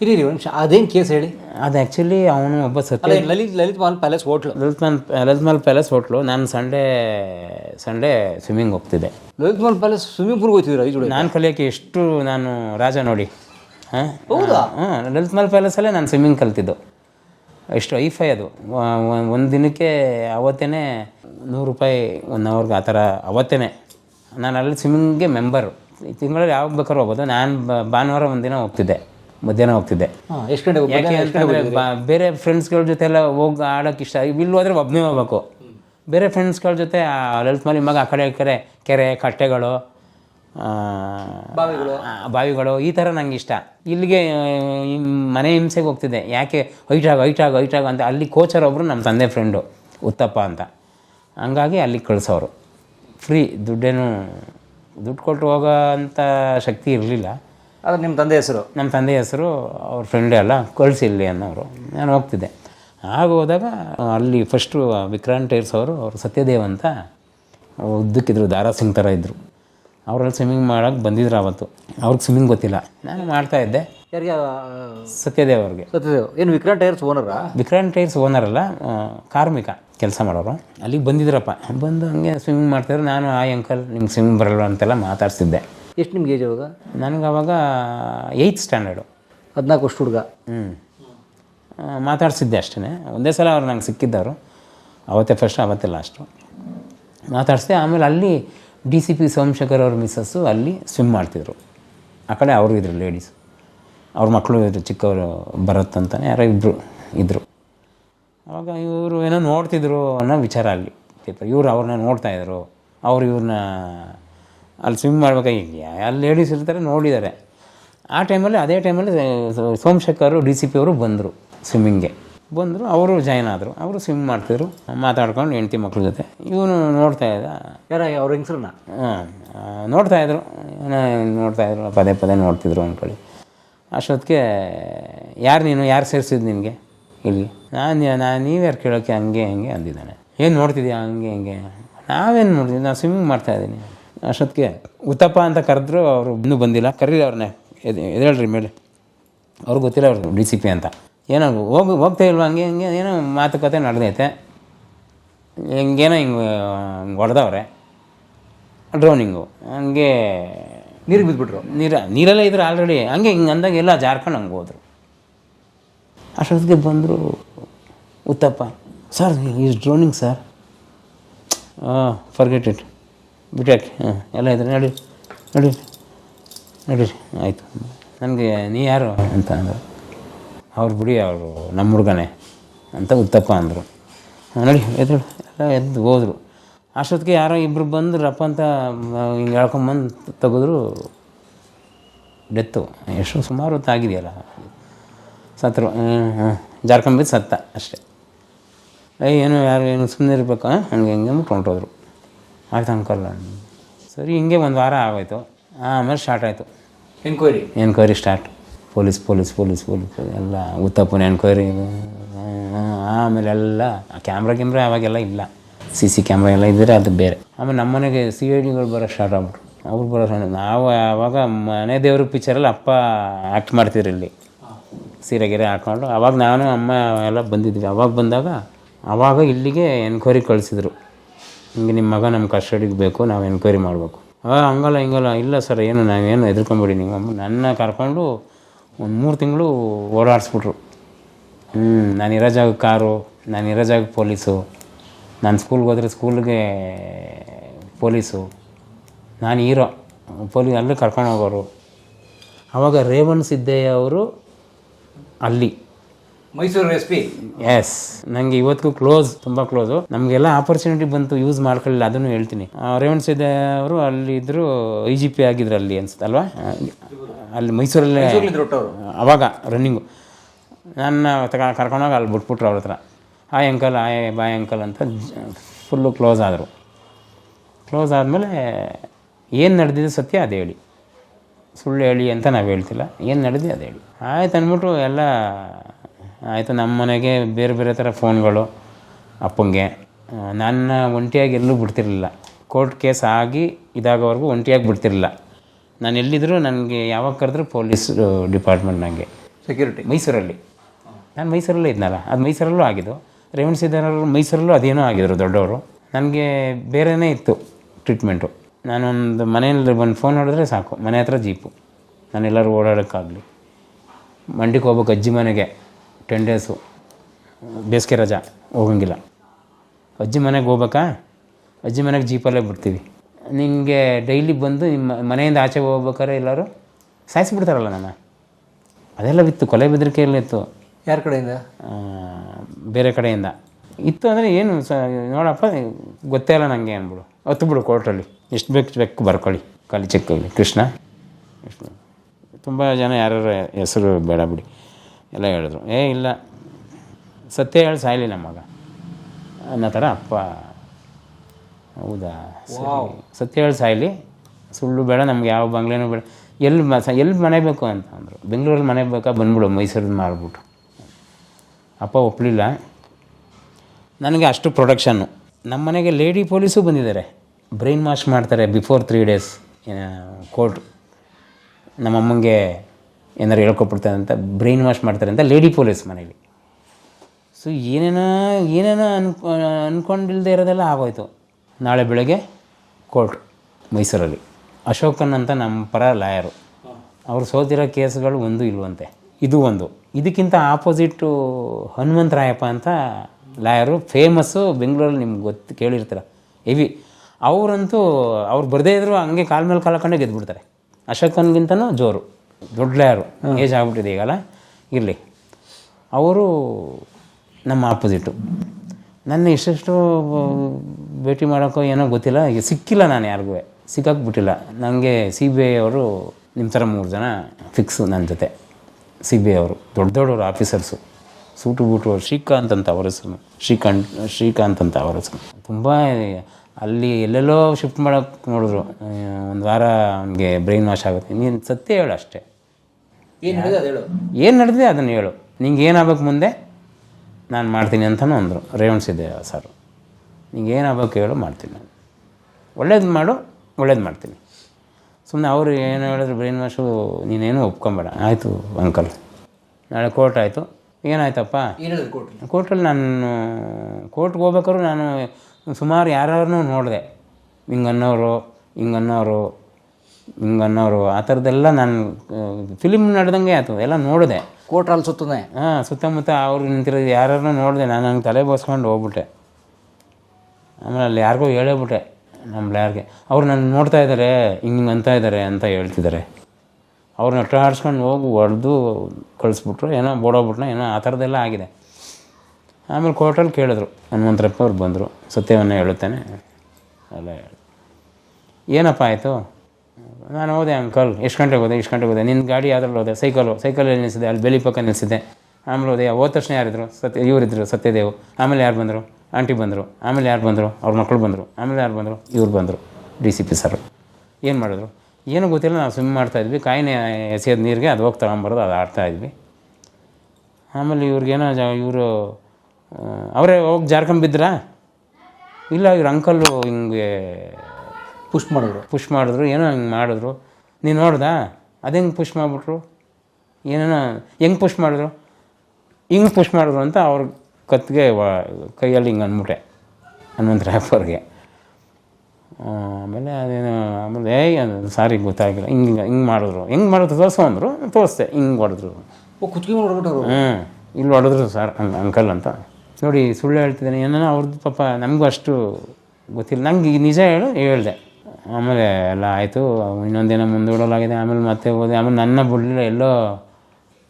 ಇರಿ ಒಂದು ನಿಮಿಷ. ಅದೇನು ಕೇಸ್ ಹೇಳಿ?
ಅದು ಆ್ಯಕ್ಚುಲಿ ಅವನು ಒಬ್ಬ ಸತ್ಯ
Lalit Lalit Mahal palace hotel
Lalit Mahal Lalit Mahal palace hotel ನಾನು ಸಂಡೇ ಸಂಡೇ ಸ್ವಿಮ್ಮಿಂಗ್ ಹೋಗ್ತಿದ್ದೆ.
ಲಲಿತ್ ಮಹಲ್ ಪ್ಯಾಲೇಸ್ ಸ್ವಿಮ್ಮಿಂಗ್ ಪೂಲ್ಗೆ ಹೋಗ್ತಿದ್ರು ಈ ಜೋಡಿ?
ನಾನು ಕಲಿಯೋಕ್ಕೆ ಎಷ್ಟು ನಾನು ರಾಜ ನೋಡಿ. ಹಾಂ?
ಹೌದಾ?
ಹಾಂ ಲಲಿತ್ ಮಲ್ ಪ್ಯಾಲೇಸಲ್ಲೇ ನಾನು ಸ್ವಿಮ್ಮಿಂಗ್ ಕಲ್ತಿದ್ದು. ಎಷ್ಟು ಐಫೈ ಅದು. ಒಂದು ದಿನಕ್ಕೆ ಅವತ್ತೇ ನೂರು ರೂಪಾಯಿ ಒನ್ ಅವ್ರಿಗೆ ಆ ಥರ ಅವತ್ತೇ ನಾನು ಅಲ್ಲಿ ಸ್ವಿಮ್ಮಿಂಗ್ಗೆ ಮೆಂಬರು ತಿಂಗಳಲ್ಲಿ ಯಾವಾಗ ಬೇಕಾದ್ರೂ ಹೋಗ್ಬೋದು. ನಾನು ಭಾನುವಾರ ಒಂದಿನ ಹೋಗ್ತಿದ್ದೆ. ಮಧ್ಯಾಹ್ನ ಹೋಗ್ತಿದ್ದೆ.
ಎಷ್ಟು
ಯಾಕೆ ಅಂತಂದರೆ ಬೇರೆ ಫ್ರೆಂಡ್ಸ್ಗಳ ಜೊತೆ ಎಲ್ಲ ಹೋಗಿ ಆಡೋಕೆ ಇಷ್ಟ. ಇಲ್ಲಿ ಹೋದ್ರೆ ಒಬ್ಬನೇ ಹೋಗ್ಬೇಕು. ಬೇರೆ ಫ್ರೆಂಡ್ಸ್ಗಳ ಜೊತೆ ಲಲಿತ್ ಮಲಿ ಮಗ ಆ ಕಡೆ ಈ ಕಡೆ ಕೆರೆ ಕಟ್ಟೆಗಳು ಬಾವಿಗಳು. ಬಾವಿಗಳು ಈ ಥರ ನಂಗೆ ಇಷ್ಟ. ಇಲ್ಲಿಗೆ ಮನೆ ಹಿಂಸೆಗೆ ಹೋಗ್ತಿದ್ದೆ. ಯಾಕೆ ಹೈಟಾಗ ಹೈಟ್ ಆಗೋ ಅಂತ. ಅಲ್ಲಿ ಕೋಚರ್ ಒಬ್ಬರು ನಮ್ಮ ತಂದೆ ಫ್ರೆಂಡು ಉತ್ತಪ್ಪ ಅಂತ. ಹಂಗಾಗಿ ಅಲ್ಲಿಗೆ ಕಳಿಸೋರು. ಫ್ರೀ ದುಡ್ಡೇನು ದುಡ್ಡು ಕೊಟ್ಟು ಹೋಗೋ ಅಂಥ ಶಕ್ತಿ ಇರಲಿಲ್ಲ.
ಅದು ನಿಮ್ಮ ತಂದೆ ಹೆಸರು?
ನಮ್ಮ ತಂದೆ ಹೆಸರು ಅವ್ರ ಫ್ರೆಂಡೇ ಅಲ್ಲ ಕಳಿಸಿ ಇಲ್ಲಿ ಅನ್ನೋರು. ನಾನು ಹೋಗ್ತಿದ್ದೆ. ಆಗ ಹೋದಾಗ ಅಲ್ಲಿ ಫಸ್ಟು ವಿಕ್ರಾಂತ್ ಟೈರ್ಸ್ ಅವರು ಅವರು ಸತ್ಯದೇವ್ ಅಂತ ಉದ್ದಕ್ಕಿದ್ರು ದಾರಾ ಸಿಂಗ್ ಥರ ಇದ್ದರು ಅವರಲ್ಲಿ ಸ್ವಿಮ್ಮಿಂಗ್ ಮಾಡೋಕ್ಕೆ ಬಂದಿದ್ರು ಅವತ್ತು. ಅವ್ರಿಗೆ ಸ್ವಿಮ್ಮಿಂಗ್ ಗೊತ್ತಿಲ್ಲ. ನಾನು ಮಾಡ್ತಾ ಇದ್ದೆ.
ಯಾರಿಗೆ
ಸತ್ಯದೇವ್ ಅವ್ರಿಗೆ.
ಸತ್ಯದೇವ್. ಏನು ವಿಕ್ರಾಂತ್ ಟೈರ್ಸ್ ಓನರಾ
ವಿಕ್ರಾಂತ್ ಟೈರ್ಸ್ ಓನರ್ ಅಲ್ಲ ಕಾರ್ಮಿಕ. ಕೆಲಸ ಮಾಡೋರು. ಅಲ್ಲಿಗೆ ಬಂದಿದ್ರಪ್ಪ. ಬಂದು ಹಂಗೆ ಸ್ವಿಮ್ಮಿಂಗ್ ಮಾಡ್ತಿದ್ರು. ನಾನು ಆ ಅಂಕಲ್ ನಿಮ್ಗೆ ಸ್ವಿಮ್ಮಿಂಗ್ ಬರಲ್ವ? ಅಂತೆಲ್ಲ ಮಾತಾಡ್ಸಿದ್ದೆ.
ಎಷ್ಟು ನಿಮ್ಗೆ ಏಜ್ ಅವಾಗ?
ನನಗೆ ಅವಾಗ ಏಯ್ತ್ ಸ್ಟ್ಯಾಂಡರ್ಡು
ಹದಿನಾಲ್ಕು ವರ್ಷ ಹುಡುಗ?
ಹ್ಞೂ ಮಾತಾಡಿಸಿದ್ದೆ ಅಷ್ಟೇ ಒಂದೇ ಸಲ ಅವ್ರು ನಂಗೆ ಸಿಕ್ಕಿದ್ದವರು. ಅವತ್ತೇ ಫಸ್ಟ್ ಅವತ್ತೇ ಲಾಸ್ಟು ಮಾತಾಡಿಸಿದೆ ಆಮೇಲೆ ಅಲ್ಲಿ ಡಿ ಸಿ ಪಿ ಸೋಮಶೇಖರ್ ಅವ್ರ ಮಿಸ್ಸಸ್ಸು ಅಲ್ಲಿ ಸ್ವಿಮ್ ಮಾಡ್ತಿದ್ರು. ಆ ಕಡೆ ಅವರು ಇದ್ರು ಲೇಡೀಸ್ ಅವ್ರ ಮಕ್ಕಳು ಇದ್ರು ಚಿಕ್ಕವರು ಭರತ್ ಅಂತಲೇ ಯಾರೋ ಇಬ್ಬರು ಇದ್ದರು ಅವಾಗ ಇವರು ಏನೋ ನೋಡ್ತಿದ್ರು ಅನ್ನೋ ವಿಚಾರ ಅಲ್ಲಿ. ಇವ್ರು ಅವ್ರನ್ನ ನೋಡ್ತಾಯಿದ್ರು ಅವ್ರು ಇವ್ರನ್ನ ಅಲ್ಲಿ ಸ್ವಿಮ್ ಮಾಡ್ಬೇಕಾಗಿ ಅಲ್ಲಿ ಲೇಡೀಸ್ ಇರ್ತಾರೆ ನೋಡಿದ್ದಾರೆ ಆ ಟೈಮಲ್ಲಿ ಅದೇ ಟೈಮಲ್ಲಿ ಸೋಮಶೇಖರ್ ಡಿ ಸಿ ಪಿ ಅವರು ಬಂದರು ಸ್ವಿಮ್ಮಿಂಗ್ಗೆ ಬಂದರು ಅವರು ಜಾಯ್ನ್ ಆದರು. ಅವರು ಸ್ವಿಮ್ ಮಾಡ್ತಿದ್ರು ಮಾತಾಡ್ಕೊಂಡು ಹೆಂಡ್ತಿ ಮಕ್ಳ ಜೊತೆ. ಇವನು ನೋಡ್ತಾ ಇದ್ದ.
ಯಾರ ಅವ್ರ ಹೆಂಗಸ್ರನ್ನ?
ಹಾಂ ನೋಡ್ತಾ ಇದ್ರು. ಏನೋ ನೋಡ್ತಾ ಇದ್ರು ಪದೇ ಪದೇ ನೋಡ್ತಿದ್ರು ಅಂದ್ಕೊಳ್ಳಿ. ಅಷ್ಟೊತ್ತಿಗೆ ಯಾರು ನೀನು ಯಾರು ಸೇರಿಸಿದ್ದು ನಿನಗೆ? ಇಲ್ಲಿ ನಾನು ನಾನು ನೀವ್ಯಾರು ಕೇಳೋಕ್ಕೆ ಹಂಗೆ ಹಂಗೆ ಅಂದಿದ್ದಾನೆ. ಏನು ನೋಡ್ತಿದ್ಯಾ ಹಂಗೆ ಹಂಗೆ? ನಾವೇನು ನೋಡ್ತೀವಿ ನಾನು ಸ್ವಿಮ್ಮಿಂಗ್ ಮಾಡ್ತಾ ಇದ್ದೀನಿ. ಅಷ್ಟೊತ್ತಿಗೆ ಉತ್ತಪ್ಪ ಅಂತ ಕರೆದ್ರು ಅವರು ಇನ್ನೂ ಬಂದಿಲ್ಲ. ಕರೀರಿ ಅವ್ರನ್ನೇ ಎದೇಳ್ರಿ ಮೇಲೆ. ಅವ್ರಿಗೆ ಗೊತ್ತಿಲ್ಲ ಅವ್ರು ಡಿ ಸಿ ಪಿ ಅಂತ. ಏನೋ ಹೋಗಿ ಹೋಗ್ತಾ ಇಲ್ವಾ? ಹಂಗೆ ಹಂಗೆ ಏನೋ ಮಾತುಕತೆ ನಡೆದೈತೆ. ಹಿಂಗೇನೋ ಹಿಂಗೆ ಹಿಂಗೆ ಹೊಡೆದವ್ರೆ. ಡ್ರೋನಿಂಗು ಹಂಗೆ
ನೀರಿಗೆ ಬಿದ್ದುಬಿಟ್ರು
ನೀರ ನೀರೆಲ್ಲ ಇದ್ರೆ ಆಲ್ರೆಡಿ ಹಂಗೆ ಹಿಂಗೆ ಅಂದಾಗ ಎಲ್ಲ ಜಾರ್ಕೊಂಡು ಹಂಗೆ ಹೋದ್ರು. ಅಷ್ಟೊತ್ತಿಗೆ ಬಂದರು Uthappa, sir is drowning sir forget it ಬಿಟ್ಟಾಕಿ, ಹಾಂ, ಎಲ್ಲ ಇದ್ರೆ ನಡಿ ನಡಿ ನಡೀರಿ ಆಯಿತು, ನನಗೆ, ನೀ ಯಾರು? ಅಂತ ಅಂದರು. ಅವ್ರು ಬಿಡಿ, ಅವರು ನಮ್ಮ ಹುಡುಗನೇ, ಅಂತ ಉತ್ತಪ್ಪ ಅಂದರು. ನಡಿ ಎದ್ರು ಎಲ್ಲ ಎದ್ದು ಹೋದರು. ಅಷ್ಟೊತ್ತಿಗೆ ಯಾರೋ ಇಬ್ಬರು ಬಂದ್ರಪ್ಪ ಅಂತ ಹಿಂಗೆ ಹೇಳ್ಕೊಂಬಂದು ತೆಗೆದ್ರು. ಡೆತ್ತು, ಎಷ್ಟು ಸುಮಾರು ಹೊತ್ತು ಆಗಿದೆಯಲ್ಲ ಸತ್ರು ಜಾರ್ಕೊಂಬಿದ್ದು ಸತ್ತ ಅಷ್ಟೇ. ಅಯ್ಯ ಏನು ಯಾರು ಏನು ಸುಮ್ಮನೆ ಇರಬೇಕು ಹಂಗೆ ಹಿಂಗೆ ಅಂದ್ಬಿಟ್ಟು ಹೊಂಟೋದ್ರು. ಆಯ್ತು ಅಂಕಲ್. ಸರಿ ಹಿಂಗೆ ಒಂದು ವಾರ ಆಗೋಯ್ತು. ಆಮೇಲೆ ಸ್ಟಾರ್ಟ್ ಆಯಿತು.
Enquiry
enquiry start police police police police ಎಲ್ಲ ಉತ್ತಪ್ಪನ ಎನ್ಕ್ವೈರಿ ಆಮೇಲೆ ಎಲ್ಲ ಕ್ಯಾಮ್ರಾ ಗಿಮ್ರಾ ಅವಾಗೆಲ್ಲ ಇಲ್ಲ. ಸಿ ಸಿ ಕ್ಯಾಮ್ರಾ ಎಲ್ಲ ಇದ್ದರೆ ಅದು ಬೇರೆ. ಆಮೇಲೆ ನಮ್ಮ ಮನೆಗೆ ಸಿ ಐ ಡಿಗಳು ಬರೋಕ್ಕೆ ಸ್ಟಾರ್ಟ್ ಆಗ್ಬಿಟ್ರು. ಅವ್ರು ಬರೋ ನಾವು ಆವಾಗ ಮನೆ ದೇವ್ರ ಪಿಕ್ಚರಲ್ಲಿ ಅಪ್ಪ ಆ್ಯಕ್ಟ್ ಮಾಡ್ತಿದ್ರು ಇಲ್ಲಿ. ಸೀರೆ ಗಿರೆ ಹಾಕೊಂಡು, ಅವಾಗ ನಾನು, ಅಮ್ಮ ಎಲ್ಲ ಬಂದಿದ್ವಿ. ಅವಾಗ ಬಂದಾಗ ಆವಾಗ ಇಲ್ಲಿಗೆ ಎನ್ಕ್ವೈರಿ ಕಳಿಸಿದ್ರು. ಹಿಂಗೆ ನಿಮ್ಮ ಮಗ ನಮ್ಮ ಕಸ್ಟಡಿಗೆ ಬೇಕು, ನಾವು ಎನ್ಕ್ವೈರಿ ಮಾಡಬೇಕು. ಆವಾಗ ಹಂಗಲ್ಲ, ಹಿಂಗಲ್ಲ, ಇಲ್ಲ ಸರ್, ಏನು ನಾವೇನು ಹೆದರ್ಕೊಂಬಿಡಿ ನೀವು. ಅಮ್ಮ, ನನ್ನ ಕರ್ಕೊಂಡು ಒಂದು ಮೂರು ತಿಂಗಳು ಓಡಾಡಿಸ್ಬಿಟ್ರು. ಹ್ಞೂ ನಾನು ಇರೋ ಜಾಗ ಕಾರು, ನಾನು ಇರೋ ಜಾಗ ಪೊಲೀಸು, ನಾನು ಸ್ಕೂಲ್ಗೆ ಹೋದರೆ ಸ್ಕೂಲ್ಗೆ ಪೊಲೀಸು, ನಾನು ಹೀರೋ. ಪೊಲೀಸ್ ಅಲ್ಲೇ ಕರ್ಕೊಂಡು ಹೋಗೋರು. ಆವಾಗ ರೇವಣ್ ಸಿದ್ದಯ್ಯ ಅವರು ಅಲ್ಲಿ.
ಮೈಸೂರು ಎಸ್ ಪಿ
ಎಸ್ ನಂಗೆ ಇವತ್ತಿಗೂ ಕ್ಲೋಸ್ ತುಂಬಾ ಕ್ಲೋಸ್ ನಮಗೆಲ್ಲ ಆಪರ್ಚುನಿಟಿ ಬಂತು ಯೂಸ್ ಮಾಡ್ಕೊಳ್ಳಿಲ್ಲ ಅದನ್ನು ಹೇಳ್ತೀನಿ. ರೇವಣ್ ಸಿದ್ದೆ ಅವರು ಅಲ್ಲಿ ಇದ್ರು ಐ ಜಿ ಪಿ ಆಗಿದ್ರು ಅಲ್ಲಿ ಅನ್ಸುತ್ತಲ್ವಾ ಅಲ್ಲಿ ಮೈಸೂರಲ್ಲಿ ಅವಾಗ ರನ್ನಿಂಗು ನನ್ನ ತಗ ಕರ್ಕೊಂಡೋಗಿ ಅಲ್ಲಿ ಬಿಟ್ಬಿಟ್ರು ಅವ್ರ ಹತ್ರ. Hi uncle hi bye uncle ಅಂತ ಫುಲ್ಲು ಕ್ಲೋಸ್ ಆದರು. ಕ್ಲೋಸ್ ಆದಮೇಲೆ ಏನು ನಡೆದಿದೆ ಸತ್ಯ ಅದು ಹೇಳಿ. ಸುಳ್ಳು ಹೇಳಿ ಅಂತ ನಾವು ಹೇಳ್ತಿಲ್ಲ. ಏನು ನಡೆದಿ ಅದು ಹೇಳಿ. ಆಯ್ತು ಅಂದ್ಬಿಟ್ಟು ಎಲ್ಲ ಆಯಿತು ನಮ್ಮ ಮನೆಗೆ ಬೇರೆ ಬೇರೆ ಥರ ಫೋನ್ಗಳು ಅಪ್ಪಂಗೆ. ನನ್ನ ಒಂಟಿಯಾಗಿ ಎಲ್ಲೂ ಬಿಡ್ತಿರಲಿಲ್ಲ. ಕೋರ್ಟ್ ಕೇಸ್ ಆಗಿ ಇದಾಗೋವರೆಗೂ ಒಂಟಿಯಾಗಿ ಬಿಡ್ತಿರಲಿಲ್ಲ. ನಾನು ಎಲ್ಲಿದ್ದರೂ ನನಗೆ ಯಾವಾಗ ಕರೆದ್ರೂ ಪೊಲೀಸ್ ಡಿಪಾರ್ಟ್ಮೆಂಟ್ ನನಗೆ
ಸೆಕ್ಯೂರಿಟಿ?
ಮೈಸೂರಲ್ಲಿ. ನಾನು ಮೈಸೂರಲ್ಲೇ ಇದ್ನಲ್ಲ ಅದು ಮೈಸೂರಲ್ಲೂ ಆಗಿದ್ದು. ರೇವಣ್ ಸಿದ್ದಾರ್ ಮೈಸೂರಲ್ಲೂ ಅದೇನೋ ಆಗಿದ್ರು ದೊಡ್ಡವರು. ನನಗೆ ಬೇರೆಯೇ ಇತ್ತು ಟ್ರೀಟ್ಮೆಂಟು. ನಾನೊಂದು ಮನೆಯಲ್ಲಿ ಒಂದು ಫೋನ್ ಹೊಡೆದ್ರೆ ಸಾಕು. ಮನೆ ಹತ್ರ ಜೀಪು ನಾನು ಎಲ್ಲರೂ ಓಡಾಡೋಕ್ಕಾಗಲಿ. ಮಂಡಿಗೆ ಹೋಗ್ಬೇಕು ಅಜ್ಜಿ ಮನೆಗೆ. ಟೆನ್ ಡೇಸು ಬೇಸಿಗೆ ರಜಾ. ಹೋಗಂಗಿಲ್ಲ. ಅಜ್ಜಿ ಮನೆಗೆ ಹೋಗ್ಬೇಕಾ? ಅಜ್ಜಿ ಮನೆಗೆ ಜೀಪಲ್ಲೇ ಬಿಡ್ತೀವಿ. ನಿಮಗೆ ಡೈಲಿ ಬಂದು ನಿಮ್ಮ ಮನೆಯಿಂದ ಆಚೆ ಹೋಗ್ಬೇಕಾದ್ರೆ ಎಲ್ಲರೂ ಸಾಯಿಸ್ಬಿಡ್ತಾರಲ್ಲ ನಾನು? ಅದೆಲ್ಲ ಇತ್ತು ಕೊಲೆ ಬೆದರಿಕೆ ಎಲ್ಲ ಇತ್ತು.
ಯಾರ ಕಡೆಯಿಂದ?
ಬೇರೆ ಕಡೆಯಿಂದ. ಇತ್ತು ಅಂದರೆ ಏನು ಸ ನೋಡಪ್ಪ ಗೊತ್ತೇ ಇಲ್ಲ ನನಗೆ ಅಂದ್ಬಿಡು. ಹತ್ತು ಬಿಡು ಕೋರ್ಟಲ್ಲಿ ಎಷ್ಟು ಬೇಕು ಬೇಕು ಬರ್ಕೊಳ್ಳಿ. ಖಾಲಿ ಚೆಕ್ಕಲ್ಲಿ ಕೃಷ್ಣ ಕೃಷ್ಣ? ತುಂಬ ಜನ ಯಾರ್ಯಾರ ಹೆಸರು ಬೇಡ ಬಿಡಿ. ಎಲ್ಲ ಹೇಳಿದ್ರು. ಏ ಇಲ್ಲ. ಸತ್ಯ ಹೇಳಿ ಸಾಯಲಿ ನಮ್ಮ ಮಗ. ಅನ್ನೋ ಥರ ಅಪ್ಪ. ಹೌದಾ. ಸತ್ಯ ಹೇಳಿ ಸಾಯಲಿ. ಸುಳ್ಳು ಬೇಡ ನಮ್ಗೆ ಯಾವ ಬಂಗ್ಲೆನೂ ಬೇಡ. ಎಲ್ಲಿ ಮ ಸ- ಎಲ್ಲಿ ಮನೆ ಬೇಕು ಅಂತ ಅಂದರು. ಬೆಂಗಳೂರಲ್ಲಿ ಮನೆ ಬೇಕಾ? ಬಂದ್ಬಿಡು ಮೈಸೂರಿಂದ ಮಾಡಿಬಿಟ್ಟು ಅಪ್ಪ ಒಪ್ಪಲಿಲ್ಲ ನನಗೆ ಅಷ್ಟು ಪ್ರೊಡಕ್ಷನ್ನು. ನಮ್ಮ ಮನೆಗೆ ಲೇಡಿ ಪೊಲೀಸು ಬಂದಿದ್ದಾರೆ. ಬ್ರೈನ್ ವಾಶ್ ಮಾಡ್ತಾರೆ ಬಿಫೋರ್ ತ್ರೀ ಡೇಸ್ ಕೋರ್ಟ್ ನಮ್ಮಮ್ಮಂಗೆ ಏನಾರು ಹೇಳ್ಕೊಬಿಡ್ತಾರೆ ಅಂತ ಬ್ರೈನ್ ವಾಶ್ ಮಾಡ್ತಾರೆ ಅಂತ ಲೇಡಿ ಪೊಲೀಸ್ ಮನೇಲಿ. ಸೊ ಏನೇನೋ ಏನೇನೋ ಅನ್ಕೊ ಅಂದ್ಕೊಂಡಿಲ್ಲದೆ ಇರೋದೆಲ್ಲ ಆಗೋಯ್ತು. ನಾಳೆ ಬೆಳಗ್ಗೆ ಕೋರ್ಟ್ ಮೈಸೂರಲ್ಲಿ. ಅಶೋಕನ್ ಅಂತ ನಮ್ಮ ಪರ ಲಾಯರು ಅವ್ರು ಸೋತಿರೋ ಕೇಸ್ಗಳು ಒಂದು ಇಲ್ವಂತೆ. ಇದು ಒಂದು. ಇದಕ್ಕಿಂತ ಆಪೋಸಿಟ್ಟು ಹನುಮಂತರಾಯಪ್ಪ ಅಂತ ಲಾಯರು ಫೇಮಸ್ಸು ಬೆಂಗಳೂರಲ್ಲಿ ನಿಮ್ಗೆ ಗೊತ್ತು ಕೇಳಿರ್ತೀರ. ಹೆವಿ ಅವರಂತೂ ಅವ್ರು ಬರದೇ ಇದ್ರು ಹಂಗೆ ಕಾಲ ಮೇಲೆ ಕಾಲ ಹಾಕೊಂಡೇ ಗೆದ್ಬಿಡ್ತಾರೆ. ಅಶೋಕನ್ಗಿಂತನೂ ಜೋರು. ದೊಡ್ಡ ಯಾರು ಏಜ್ ಆಗ್ಬಿಟ್ಟಿದೆ ಈಗಲ್ಲ. ಇರಲಿ. ಅವರು ನಮ್ಮ ಆಪೋಸಿಟು ನನ್ನ ಇಷ್ಟೆಷ್ಟು ಭೇಟಿ ಮಾಡೋಕ್ಕೋ ಏನೋ ಗೊತ್ತಿಲ್ಲ. ಈಗ ಸಿಕ್ಕಿಲ್ಲ ನಾನು ಯಾರಿಗೂ. ಸಿಕ್ಕಾಕ್ಬಿಟ್ಟಿಲ್ಲ. ನನಗೆ ಸಿ ಬಿ ಐ ಅವರು ನಿಮ್ಮ ಥರ ಮೂರು ಜನ ಫಿಕ್ಸು ನನ್ನ ಜೊತೆ. ಸಿ ಬಿ ಐ ಅವರು. ದೊಡ್ಡ ದೊಡ್ಡವರು ಆಫೀಸರ್ಸು ಸೂಟು ಬೂಟು ಶ್ರೀಕಾಂತ್ ಅಂತ ಅವರ ಹೆಸರು ಶ್ರೀಕಾಂತ್ ಶ್ರೀಕಾಂತ್ ಅಂತ ಅವರ ಹೆಸರು ತುಂಬ ಅಲ್ಲಿ ಎಲ್ಲೆಲ್ಲೋ ಶಿಫ್ಟ್ ಮಾಡೋಕ್ಕೆ ನೋಡಿದ್ರು. ಒಂದು ವಾರ ಅವನಿಗೆ ಬ್ರೈನ್ ವಾಶ್ ಆಗುತ್ತೆ. ನೀನು ಸತ್ಯ ಹೇಳು ಅಷ್ಟೇ.
ಏನು
ನಡೆದಿದೆ ಅದನ್ನು ಹೇಳು. ನಿಂಗೆ ಏನಾಗಬೇಕು ಮುಂದೆ? ನಾನು ಮಾಡ್ತೀನಿ ಅಂತಲೂ ಅಂದರು. ಇದೆ ಸರ್. ನಿಂಗೆ ಏನಾಗಬೇಕು ಹೇಳು ಮಾಡ್ತೀನಿ ನಾನು. ಒಳ್ಳೇದು ಮಾಡು ಒಳ್ಳೇದು ಮಾಡ್ತೀನಿ. ಸುಮ್ಮನೆ ಅವರು ಏನು ಹೇಳಿದ್ರು ಬ್ರೈನ್ ವಾಶು ನೀನೇನು ಒಪ್ಕೊಂಬೇಡ. ಆಯಿತು ಅಂಕಲ್ ನಾಳೆ ಕೋರ್ಟ್ ಆಯಿತು. ಏನಾಯ್ತಪ್ಪ? ಕೋರ್ಟಲ್ಲಿ ನಾನು ಕೋರ್ಟ್ಗೆ ಹೋಗ್ಬೇಕಾದ್ರೂ ನಾನು ಸುಮಾರು ಯಾರ್ಯಾರನ್ನೂ ನೋಡಿದೆ. ಹಿಂಗನ್ನೋರು ಹಿಂಗನ್ನೋರು ಹಿಂಗನ್ನೋರು ಆ ಥರದ್ದೆಲ್ಲ ನಾನು ಫಿಲಿಮ್ ನಡೆದಂಗೆ ಆಯ್ತು. ಎಲ್ಲ ನೋಡಿದೆ.
ಕೋಟ್ರಲ್ಲಿ ಸುತ್ತದೆ ಸುತ್ತನೆ.
ಹಾಂ ಸುತ್ತಮುತ್ತ ಅವ್ರು ನಿಂತಿರೋದು ಯಾರನ್ನೂ ನೋಡಿದೆ. ನಾನು ಹಂಗೆ ತಲೆ ಬೋಸ್ಕೊಂಡು ಹೋಗ್ಬಿಟ್ಟೆ. ಆಮೇಲೆ ಅಲ್ಲಿ ಯಾರಿಗೋ ಹೇಳೇಬಿಟ್ಟೆ ನಮ್ಮ ಯಾರಿಗೆ ಅವ್ರು ನನ್ನ ನೋಡ್ತಾ ಇದ್ದಾರೆ ಹಿಂಗೆ ಅಂತ ಇದ್ದಾರೆ ಅಂತ ಹೇಳ್ತಿದ್ದಾರೆ ಅವ್ರನ್ನ ಅಟ್ಟಾಡ್ಸ್ಕೊಂಡು ಹೋಗಿ ಹೊಡೆದು ಕಳಿಸ್ಬಿಟ್ರು ಏನೋ ಬೋಡೋಗ್ಬಿಟ್ನ ಏನೋ ಆ ಥರದ್ದೆಲ್ಲ ಆಗಿದೆ. ಆಮೇಲೆ ಕೋರ್ಟಲ್ಲಿ ಕೇಳಿದ್ರು ಹನುಮಂತರಪ್ಪ ಅವ್ರು ಬಂದರು, ಸತ್ಯವನ್ನು ಹೇಳುತ್ತೇನೆ. ಅಲ್ಲ ಏನಪ್ಪ ಆಯಿತು? ನಾನು ಹೋದೆ ಅಂಕಲ್, ಎಷ್ಟು ಗಂಟೆಗೆ ಹೋದೆ ಎಷ್ಟು ಗಂಟೆಗೆ ಹೋದೆ. ನಿನ್ನ ಗಾಡಿ ಯಾವ್ದ್ರಲ್ಲಿ ಹೋದೆ? ಸೈಕಲು, ಸೈಕಲಲ್ಲಿ ನಿಲ್ಲಿಸಿದೆ ಅಲ್ಲಿ ಬೆಲಿ ಪಕ್ಕ ನಿಲ್ಲಿಸಿದೆ ಆಮೇಲೆ ಹೋದೆ, ಹೋದ ತಕ್ಷಣ ಯಾರಿದ್ರು? ಸತ್ಯ, ಇವರಿದ್ರು, ಸತ್ಯದೇವ್. ಆಮೇಲೆ ಯಾರು ಬಂದರು? ಆಂಟಿ ಬಂದರು. ಆಮೇಲೆ ಯಾರು ಬಂದರು? ಅವ್ರ ಮಕ್ಕಳು ಬಂದರು. ಆಮೇಲೆ ಯಾರು ಬಂದರು? ಇವ್ರು ಬಂದರು, ಡಿ ಸಿ ಪಿ ಸರ್. ಏನು ಮಾಡಿದ್ರು? ಏನೂ ಗೊತ್ತಿಲ್ಲ, ನಾವು ಸ್ವಿಮ್ ಮಾಡ್ತಾಯಿದ್ವಿ ಕಾಯಿನೆ ಎಸೆಯೋದು ನೀರಿಗೆ ಅದು ಹೋಗಿ ತಗೊಂಬರೋದು, ಅದು ಆಡ್ತಾಯಿದ್ವಿ ಆಮೇಲೆ ಇವ್ರಿಗೇನೋ ಜ, ಇವರು ಅವರೇ ಹೋಗಿ ಜಾರ್ಕೊಂಬಿದ್ರಾ ಇಲ್ಲ ಇವ್ರ ಅಂಕಲ್ಲು ಹಿಂಗೆ
ಪುಷ್ ಮಾಡಿದ್ರು.
ಪುಷ್ ಮಾಡಿದ್ರು ಏನೋ ಹಿಂಗೆ ಮಾಡಿದ್ರು. ನೀನು ನೋಡ್ದಾ? ಅದು ಹೆಂಗೆ ಪುಷ್ ಮಾಡಿಬಿಟ್ರು? ಏನೇನೋ ಹೆಂಗೆ ಪುಷ್ ಮಾಡಿದ್ರು? ಹಿಂಗೆ ಪುಷ್ ಮಾಡಿದ್ರು ಅಂತ ಅವ್ರ ಕತ್ತಿಗೆ ವ ಕೈಯಲ್ಲಿ ಹಿಂಗೆ ಅಂದ್ಬಿಟ್ಟೆ ಹನುಮಂತ ಅವ್ರಿಗೆ. ಆಮೇಲೆ ಅದೇನು ಆಮೇಲೆ ಏಯ್ ಅದು ಸಾರಿ ಗೊತ್ತಾಗಿಲ್ಲ. ಹಿಂಗೆ ಹಿಂಗೆ ಹಿಂಗೆ ಮಾಡಿದ್ರು. ಹೆಂಗೆ ಮಾಡಿದ್ರು ತೋರಿಸು ಅಂದರು. ತೋರಿಸ್ದೆ ಹಿಂಗೆ ಹೊಡೆದ್ರು.
ಓ ಕುತ್ಕಿ ಮಾಡ್ಬಿಟ್ಟವ್ರು
ಹ್ಞೂ ಇಲ್ಲಿ ಹೊಡೆದ್ರು ಸರ್ ಹಂಗೆ ಅಂಕಲ್ ಅಂತ. ನೋಡಿ ಸುಳ್ಳು ಹೇಳ್ತಿದ್ದಾನೆ. ಏನೇನೋ ಅವ್ರದ್ದು ಪಾಪ ನಮಗೂ ಅಷ್ಟು ಗೊತ್ತಿಲ್ಲ. ನಂಗೆ ನಿಜ ಹೇಳು, ಹೇಳಿದೆ. ಆಮೇಲೆ ಎಲ್ಲ ಆಯಿತು. ಇನ್ನೊಂದಿನ ಮುಂದೂಡಲಾಗಿದೆ. ಆಮೇಲೆ ಮತ್ತೆ ಹೋದೆ. ಆಮೇಲೆ ನನ್ನ ಬುಡ್ಲಿಲ್ಲ ಎಲ್ಲೋ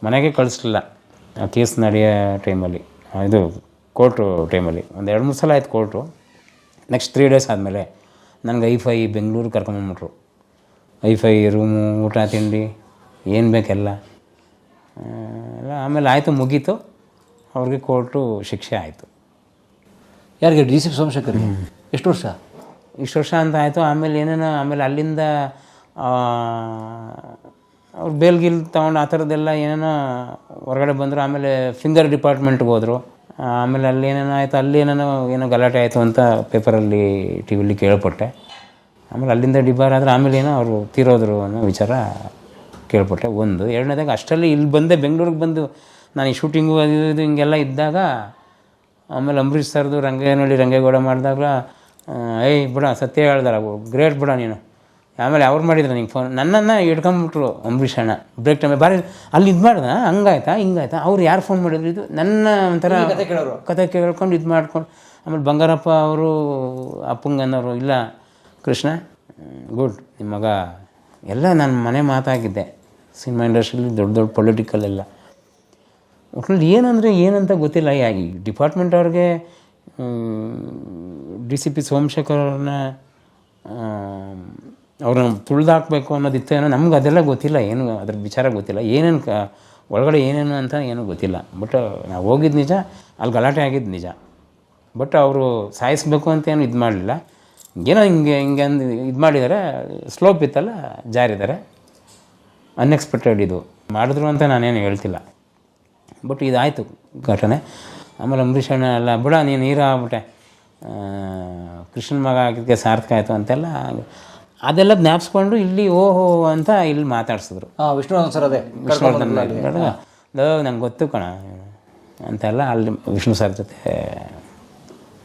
ಮನೆಗೆ ಕಳಿಸ್ಲಿಲ್ಲ. ಆ ಕೇಸ್ ನಡೆಯೋ ಟೈಮಲ್ಲಿ. ಇದು ಕೋರ್ಟು ಟೈಮಲ್ಲಿ. ಒಂದು ಎರಡು ಮೂರು ಸಲ ಆಯ್ತು ಕೋರ್ಟು. ನೆಕ್ಸ್ಟ್ ತ್ರೀ ಡೇಸ್ ಆದಮೇಲೆ ನನಗೆ ಐಫೈ ಬೆಂಗಳೂರು ಕರ್ಕೊಂಬಂದ್ಬಿಟ್ರು. ಐ ಫೈ ರೂಮು, ಊಟ, ತಿಂಡಿ, ಏನು ಬೇಕೆಲ್ಲ. ಎಲ್ಲ ಆಮೇಲೆ ಆಯಿತು, ಮುಗೀತು. ಅವ್ರಿಗೆ ಕೋರ್ಟು ಶಿಕ್ಷೆ ಆಯಿತು.
ಯಾರಿಗೆ ಡಿ ಸಿ ಸೋಮಶೇಖರ್ ಎಷ್ಟು ವರ್ಷ?
ಇಷ್ಟು ವರ್ಷ ಅಂತ ಆಯಿತು. ಆಮೇಲೆ ಏನೇನೋ ಆಮೇಲೆ ಅಲ್ಲಿಂದ ಅವ್ರು ಬೇಲ್ ಗಿಲ್ ತೊಗೊಂಡು ಆ ಥರದ್ದೆಲ್ಲ ಏನೇನೋ ಹೊರಗಡೆ ಬಂದರು. ಆಮೇಲೆ ಫಿಂಗರ್ ಡಿಪಾರ್ಟ್ಮೆಂಟ್ಗೆ ಹೋದರು. ಆಮೇಲೆ ಅಲ್ಲಿ ಏನೇನೋ ಆಯಿತು ಅಲ್ಲಿ ಏನೇನೋ ಏನೋ ಗಲಾಟೆ ಆಯಿತು ಅಂತ ಪೇಪರಲ್ಲಿ ಟಿ ವಿಲಿ ಕೇಳ್ಪಟ್ಟೆ. ಆಮೇಲೆ ಅಲ್ಲಿಂದ ಡಿಬಾರ್ ಆದರೆ ಆಮೇಲೆ ಏನೋ ಅವರು ತೀರೋದ್ರು ಅನ್ನೋ ವಿಚಾರ ಕೇಳ್ಪಟ್ಟೆ. ಒಂದು. ಎರಡನೇದಾಗ ಅಷ್ಟರಲ್ಲಿ ಇಲ್ಲಿ ಬಂದೆ ಬೆಂಗಳೂರಿಗೆ ಬಂದು ನಾನು ಈ ಶೂಟಿಂಗು ಅದು ಇದು ಹಿಂಗೆಲ್ಲ ಇದ್ದಾಗ ಆಮೇಲೆ ಅಂಬರೀಷ್ ಸರ್ದು ರಂಗೇನಳ್ಳಿ ರಂಗೇಗೌಡ ಮಾಡಿದಾಗ ಏಯ್ ಬಿಡ ಸತ್ಯ ಹೇಳ್ದಾರ ಗ್ರೇಟ್ ಬಿಡ ನೀನು. ಆಮೇಲೆ ಅವ್ರು ಮಾಡಿದ್ರು ನಿಂಗೆ ಫೋನ್ ನನ್ನನ್ನು ಇಟ್ಕೊಂಬಿಟ್ರು ಅಂಬರೀಷ್ ಅಣ್ಣ. ಬ್ರೇಕ್ ಟೈಮ್ ಬಾರಿ ಅಲ್ಲಿ ಇದು ಮಾಡ್ದ ಹಂಗಾಯ್ತಾ ಹಿಂಗಾಯ್ತಾ? ಅವ್ರು ಯಾರು ಫೋನ್ ಮಾಡಿದ್ರು ಇದು? ನನ್ನ ಒಂಥರ
ಕತೆ ಕೇಳೋರು.
ಕತೆ ಕೇಳ್ಕೊಂಡು ಇದು ಮಾಡ್ಕೊಂಡು ಆಮೇಲೆ ಬಂಗಾರಪ್ಪ ಅವರು ಅಪ್ಪಂಗನವರು ಇಲ್ಲ ಕೃಷ್ಣ ಗುಡ್ ನಿಮ್ಮ ಮಗ. ಎಲ್ಲ ನನ್ನ ಮನೆ ಮಾತಾಗಿದ್ದೆ. ಸಿನಿಮಾ ಇಂಡಸ್ಟ್ರಿಲಿ ದೊಡ್ಡ ದೊಡ್ಡ ಪೊಲಿಟಿಕಲ್ ಎಲ್ಲ. ಒಟ್ನಲ್ಲಿ ಏನಂದರೆ ಏನಂತ ಗೊತ್ತಿಲ್ಲ. ಯಾಕೆ ಡಿಪಾರ್ಟ್ಮೆಂಟ್ ಅವ್ರಿಗೆ ಡಿ ಸಿ ಪಿ ಸೋಮಶೇಖರ್ ಅವ್ರನ್ನ ಅವ್ರನ್ನ ಅನ್ನೋದಿತ್ತು ಏನೋ, ನಮ್ಗೆ ಅದೆಲ್ಲ ಗೊತ್ತಿಲ್ಲ. ಏನು, ಅದ್ರ ವಿಚಾರ ಗೊತ್ತಿಲ್ಲ. ಏನೇನು ಕ, ಒಳಗಡೆ ಏನೇನು ಅಂತ ಏನೂ ಗೊತ್ತಿಲ್ಲ. ಬಟ್ ನಾವು ಹೋಗಿದ್ದು ನಿಜ, ಅಲ್ಲಿ ಗಲಾಟೆ ಆಗಿದ್ದು ನಿಜ. ಬಟ್ ಅವರು ಸಾಯಿಸ್ಬೇಕು ಅಂತ ಏನು ಇದು ಮಾಡಲಿಲ್ಲ. ಏನೋ ಹಿಂಗೆ ಹಿಂಗೆ ಅಂದು, ಇದು ಮಾಡಿದ್ದಾರೆ ಸ್ಲೋಪ್ ಇತ್ತಲ್ಲ ಜಾರಿದ್ದಾರೆ ಅನ್ಎಕ್ಸ್ಪೆಕ್ಟೆಡ್ ಇದು. ಮಾಡಿದ್ರು ಅಂತ ನಾನೇನು ಹೇಳ್ತಿಲ್ಲ. ಬಟ್ ಇದಾಯಿತು ಘಟನೆ. ಆಮೇಲೆ ಅಂಬರೀಷ್ ಅಣ್ಣ ಎಲ್ಲ ಬಿಡ ನೀನು ಹೀರೋ ಆಗ್ಬಿಟ್ಟೆ. ಕೃಷ್ಣನ ಮಗ ಆಗಿದ್ದಕ್ಕೆ ಸಾರ್ಥಕ ಆಯಿತು ಅಂತೆಲ್ಲ ಅದೆಲ್ಲ ಜ್ಞಾಪಿಸ್ಕೊಂಡು ಇಲ್ಲಿ ಓಹೋ ಅಂತ ಇಲ್ಲಿ ಮಾತಾಡ್ಸಿದ್ರು.
ಆ ವಿಷ್ಣುವರ್ಧನ್ ಸರ್ ಅದೇ
ವಿಷ್ಣುವರ್ಧನ್ ನಂಗೆ ಗೊತ್ತು ಕಣ. ಅಂತೆಲ್ಲ ಅಲ್ಲಿ ವಿಷ್ಣು ಸರ್ ಜೊತೆ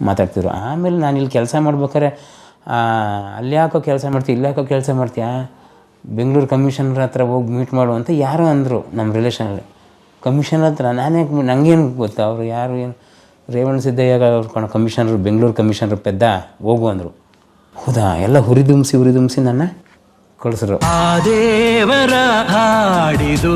ಮಾತಾಡ್ತಿದ್ರು. ಆಮೇಲೆ ನಾನು ಇಲ್ಲಿ ಕೆಲಸ ಮಾಡ್ಬೇಕಾರೆ ಅಲ್ಲಿ ಯಾಕೋ ಕೆಲಸ ಮಾಡ್ತೀಯ ಇಲ್ಲಿ ಯಾಕೋ ಕೆಲಸ ಮಾಡ್ತೀಯಾ? ಬೆಂಗಳೂರು ಕಮಿಷನರ್ ಹತ್ರ ಹೋಗಿ ಮೀಟ್ ಮಾಡು ಅಂತ ಯಾರೋ ಅಂದರು ನಮ್ಮ ರಿಲೇಷನಲ್ಲಿ ಕಮಿಷನರ್ ಹತ್ರ ನಾನೇ ನನಗೇನು ಗೊತ್ತಾ, ಅವರು ಯಾರು ಏನು ರೇವಣ ಸಿದ್ದಯ್ಯ ಅವ್ರು ಕಣ ಕಮಿಷನರು, ಬೆಂಗಳೂರು ಕಮಿಷನರ್ ಪೆದ್ದ, ಹೋಗು ಅಂದರು. ಹೌದಾ? ಎಲ್ಲ ಹುರಿದುಂಬಿಸಿ ಹುರಿದುಂಬಿಸಿ ನನ್ನ ಕಳಿಸ್ರು.
ಆ ದೇವರ ಹಾಡಿದು